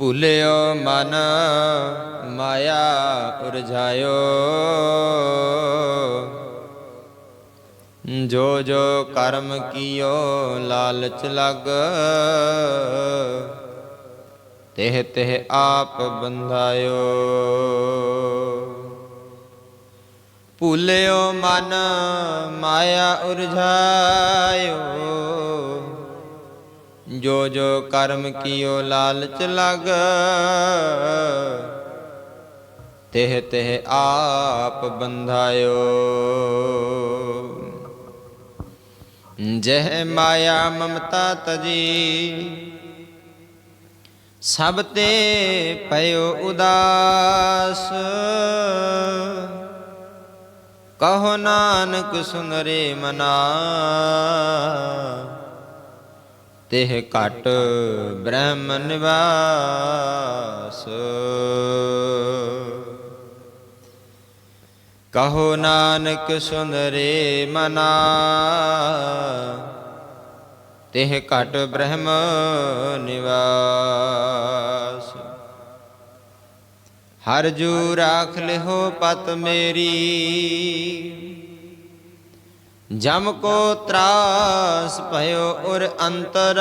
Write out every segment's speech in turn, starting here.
ਭੁਲਿਓ ਮਨ, ਮਾਇਆ ਉਰਝਾਇਓ। ਜੋ ਜੋ ਕਰਮ ਕੀਓ, ਲਾਲਚ ਲਗ। ਤਿਹ ਤਿਹ ਆਪ ਬੰਧਾਇਓ। ਭੁਲਿਓ ਮਨ, ਮਾਇਆ ਉਰਝਾਇਓ। ਜੋ ਜੋ ਕਰਮ ਕੀਓ ਲਾਲਚ ਲਗ, ਤਿਹ ਤਿਹ ਆਪ ਬੰਧਾਇਓ। ਜਹ ਮਾਇਆ ਮਮਤਾ ਤਜੀ, ਸਭ ਤੇ ਭਇਓ ਉਦਾਸ। ਕਹੋ ਨਾਨਕ ਸੁਨਰੇ ਮਨਾ ਤਿਹ ਘਟ ਬ੍ਰਹਮ ਨਿਵਾਸ ਕਹੋ ਨਾਨਕ ਸੁਨਰੇ ਮਨਾ, ਤਿਹ ਘਟ ਬ੍ਰਹਮ ਨਿਵਾਸ। ਹਰ ਜੂ ਰਾਖ ਲਿਓ ਪਤ ਮੇਰੀ ਜਮ ਕੋ ਤਰਾਸ ਭਇਓ ਉਰ ਅੰਤਰ।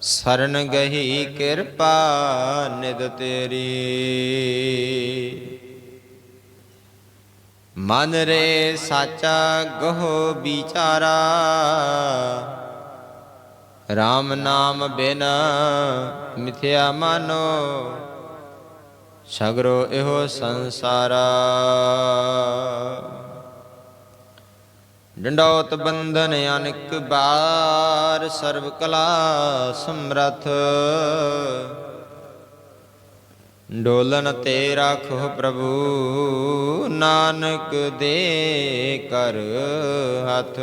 ਸਰਨ ਗਹੀ ਕਿਰਪਾ ਨਿਦ ਤੇਰੀ। ਮਨ ਰੇ ਸਾਚਾ ਗਹੋ ਵਿਚਾਰਾ। RAM ਨਾਮ ਬਿਨ ਮਿਥਿਆ ਮਾਨੋ। ਸਗਰੋ ਇਹੋ ਸੰਸਾਰਾ। ਡੰਡੌਤ ਬੰਧਨ ਅਨਿਕ ਬਾਰ ਸਰਬ ਕਲਾ ਸਮਰਥ। ਡੋਲਨ ਤੇ ਰਾਖੋ ਪ੍ਰਭੂ, ਨਾਨਕ ਦੇ ਕਰ ਹੱਥ।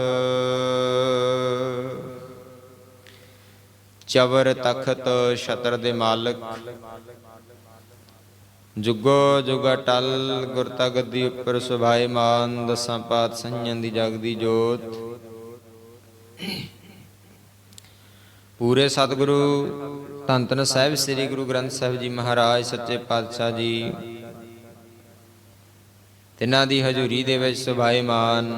ਚਵਰ ਤਖਤ ਛਤਰ ਦੇ ਮਾਲਕ ਜੁਗੋ ਜੁਗ ਟਲ ਗੁਰ ਤਗਦੀ ਉੱਪਰ ਸੁਭਾਏ ਦਸਾਂ ਪਾਤ ਸੰਜਨ ਦੀ ਜਗਦੀ ਜੋਤ। ਪੂਰੇ ਸਤਿਗੁਰੂ, ਧੰਨ ਧੰਨ ਸਾਹਿਬ, ਸ੍ਰੀ ਗੁਰੂ ਗ੍ਰੰਥ ਸਾਹਿਬ ਜੀ ਮਹਾਰਾਜ, ਸੱਚੇ ਪਾਤਸ਼ਾਹ ਜੀ। ਤਿਨਾਂ ਦੀ ਹਜ਼ੂਰੀ ਦੇ ਵਿੱਚ ਸੁਭਾਏ ਮਾਨ।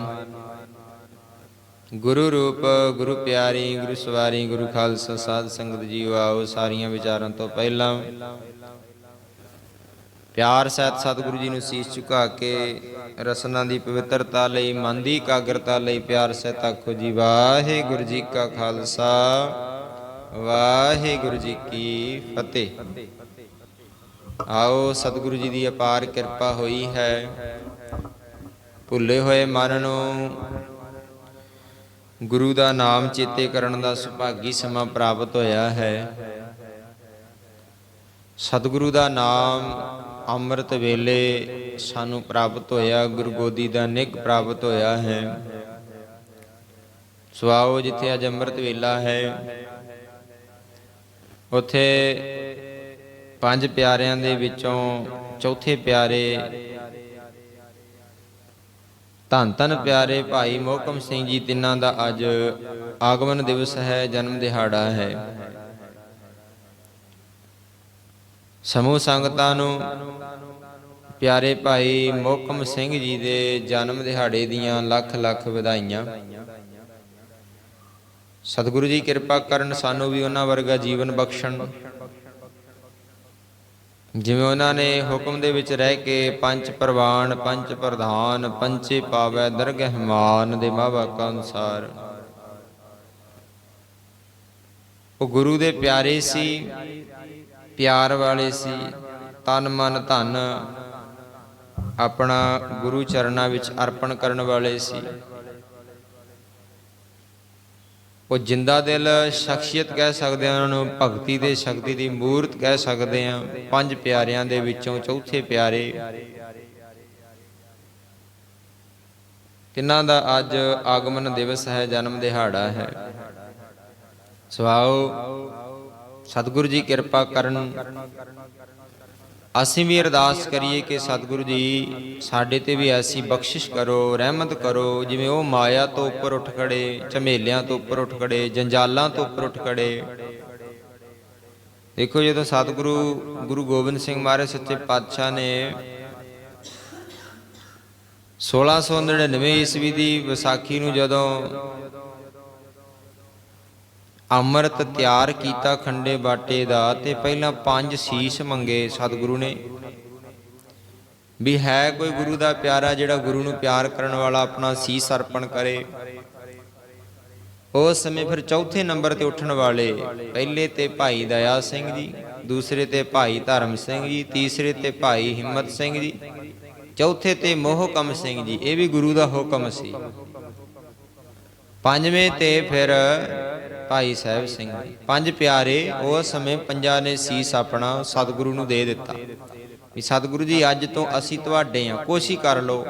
ਗੁਰੂ ਰੂਪ, ਗੁਰੂ ਪਿਆਰੀ, ਗੁਰੂ ਸਵਾਰੀ, ਗੁਰੂ ਖਾਲਸਾ, ਸਾਧ ਸੰਗਤ ਜੀ, ਆਓ ਸਾਰੀਆਂ ਵਿਚਾਰਾਂ ਤੋਂ ਪਹਿਲਾਂ ਪਿਆਰ ਸਹਿਤ ਸਤਿਗੁਰੂ ਜੀ ਨੂੰ ਸੀਸ ਝੁਕਾ ਕੇ ਰਸਨਾ ਦੀ ਪਵਿੱਤਰਤਾ ਲਈ, ਮਨ ਦੀ ਇਕਾਗਰਤਾ ਲਈ ਪਿਆਰ ਸਹਿਤ ਆਖੋ ਜੀ, ਵਾਹਿਗੁਰੂ ਜੀ ਕਾ ਖਾਲਸਾ, ਵਾਹਿਗੁਰੂ ਜੀ ਕੀ ਫਤਿਹ। ਆਓ ਸਤਿਗੁਰੂ ਜੀ ਦੀ ਅਪਾਰ ਕਿਰਪਾ ਹੋਈ ਹੈ। ਭੁੱਲੇ ਹੋਏ ਮਨ ਨੂੰ ਗੁਰੂ ਦਾ ਨਾਮ ਚੇਤੇ ਕਰਨ ਦਾ ਸੁਭਾਗੀ ਸਮਾਂ ਪ੍ਰਾਪਤ ਹੋਇਆ ਹੈ। ਸਤਿਗੁਰੂ ਦਾ ਨਾਮ ਅੰਮ੍ਰਿਤ ਵੇਲੇ ਸਾਨੂੰ ਪ੍ਰਾਪਤ ਹੋਇਆ, ਗੁਰੂ ਗੋਦੀ ਦਾ ਨਿੱਘ ਪ੍ਰਾਪਤ ਹੋਇਆ ਹੈ। ਸੋ ਜਿੱਥੇ ਅੱਜ ਅੰਮ੍ਰਿਤ ਵੇਲਾ ਹੈ, ਉਥੇ ਪੰਜ ਪਿਆਰਿਆਂ ਦੇ ਵਿੱਚੋਂ ਚੌਥੇ ਪਿਆਰੇ ਧੰਨ ਧੰਨ ਪਿਆਰੇ ਭਾਈ ਮੋਹਕਮ ਸਿੰਘ ਜੀ, ਤਿੰਨਾਂ ਦਾ ਅੱਜ ਆਗਮਨ ਦਿਵਸ ਹੈ, ਜਨਮ ਦਿਹਾੜਾ ਹੈ। ਸਮੂਹ ਸੰਗਤਾਂ ਨੂੰ ਪਿਆਰੇ ਭਾਈ ਮੋਕਮ ਸਿੰਘ ਜੀ ਦੇ ਜਨਮ ਦਿਹਾੜੇ ਦੀਆਂ ਲੱਖ ਲੱਖ ਵਧਾਈਆਂ। ਸਤਿਗੁਰੂ ਜੀ ਕਿਰਪਾ ਕਰਨ ਸਾਨੂੰ ਵੀ ਉਹਨਾਂ ਵਰਗਾ ਜੀਵਨ ਬਖਸ਼ਣ। ਜਿਵੇਂ ਉਹਨਾਂ ਨੇ ਹੁਕਮ ਦੇ ਵਿੱਚ ਰਹਿ ਕੇ ਪੰਜ ਪ੍ਰਵਾਨ, ਪੰਜ ਪ੍ਰਧਾਨ ਪੰਚੇ ਪਾਵੈ ਦਰਗਹਿਮਾਨ ਦੇ ਮਾਵਾ ਅਨੁਸਾਰ। ਉਹ ਗੁਰੂ ਦੇ ਪਿਆਰੇ ਸੀ। ਪਿਆਰ ਵਾਲੇ ਸੀ, ਤਨ ਮਨ ਧਨ। ਆਪਣਾ ਗੁਰੂ ਚਰਨਾਂ ਵਿੱਚ ਅਰਪਣ ਕਰਨ ਵਾਲੇ ਸੀ। ਉਹ ਜਿੰਦਾ ਦਿਲ ਸ਼ਖਸੀਅਤ ਕਹਿ ਸਕਦੇ ਆ ਉਹਨਾਂ ਨੂੰ ਭਗਤੀ ਦੇ ਸ਼ਕਤੀ ਦੀ ਮੂਰਤ ਕਹਿ ਸਕਦੇ ਆ ਪੰਜ ਪਿਆਰਿਆਂ ਦੇ ਵਿੱਚੋਂ ਚੌਥੇ ਪਿਆਰੇ। ਤਿੰਨਾਂ ਦਾ ਅੱਜ ਆਗਮਨ ਦਿਵਸ ਹੈ, ਜਨਮ ਦਿਹਾੜਾ ਹੈ। ਸਵਾਓ ਸਤਿਗੁਰੂ ਜੀ ਕਿਰਪਾ ਕਰਨ। ਅਸੀਂ ਵੀ ਅਰਦਾਸ ਕਰੀਏ ਕਿ ਸਤਿਗੁਰੂ ਜੀ, ਸਾਡੇ ਤੇ ਵੀ ਐਸੀ ਬਖਸ਼ਿਸ਼ ਕਰੋ, ਰਹਿਮਤ ਕਰੋ, ਜਿਵੇਂ ਉਹ ਮਾਇਆ ਤੋਂ ਉੱਪਰ ਉੱਠ ਖੜੇ, ਝਮੇਲਿਆਂ ਤੋਂ ਉੱਪਰ ਉੱਠ ਖੜੇ, ਜੰਜਾਲਾਂ ਤੋਂ ਉੱਪਰ ਉੱਠ ਖੜੇ। ਦੇਖੋ ਜਦੋਂ ਸਤਿਗੁਰੂ, ਗੁਰੂ ਗੋਬਿੰਦ ਸਿੰਘ ਮਹਾਰਾਜ ਸੱਚੇ ਪਾਤਸ਼ਾਹ ਨੇ 1699 ਈਸਵੀ ਦੀ ਵਿਸਾਖੀ ਨੂੰ ਜਦੋਂ ਅੰਮ੍ਰਿਤ ਤਿਆਰ ਕੀਤਾ ਖੰਡੇ ਬਾਟੇ ਦਾ ਤੇ ਪਹਿਲਾਂ ਪੰਜ ਸੀਸ ਮੰਗੇ ਸਤਿਗੁਰੂ ਨੇ। ਵੀ ਹੈ ਕੋਈ ਗੁਰੂ ਦਾ ਪਿਆਰਾ ਜਿਹੜਾ ਗੁਰੂ ਨੂੰ ਪਿਆਰ ਕਰਨ ਵਾਲਾ ਆਪਣਾ ਸੀਸ ਅਰਪਣ ਕਰੇ। ਉਸ ਸਮੇਂ ਫਿਰ ਚੌਥੇ ਨੰਬਰ ਤੇ ਉੱਠਣ ਵਾਲੇ, ਪਹਿਲੇ ਤੇ ਭਾਈ ਦਇਆ ਸਿੰਘ ਜੀ, ਦੂਸਰੇ ਤੇ ਭਾਈ ਧਰਮ ਸਿੰਘ ਜੀ, ਤੀਸਰੇ ਤੇ ਭਾਈ ਹਿੰਮਤ ਸਿੰਘ ਜੀ, ਚੌਥੇ ਤੇ ਮੋਹਕਮ ਸਿੰਘ ਜੀ, ਇਹ ਵੀ ਗੁਰੂ ਦਾ ਹੁਕਮ ਸੀ। ਪੰਜਵੇਂ ਤੇ ਫਿਰ ਭਾਈ ਸਾਹਿਬ ਸਿੰਘ। ਪੰਜ ਪਿਆਰੇ ਉਸ ਸਮੇਂ ਪੰਜਾਂ ਨੇ ਸੀਸ ਆਪਣਾ ਸਤਿਗੁਰੂ ਨੂੰ ਦੇ ਦਿੱਤਾ। ਵੀ ਸਤਿਗੁਰੂ ਜੀ, ਅੱਜ ਤੋਂ ਅਸੀਂ ਤੁਹਾਡੇ ਆ ਕੋਸ਼ਿਸ਼ ਕਰ ਲਓ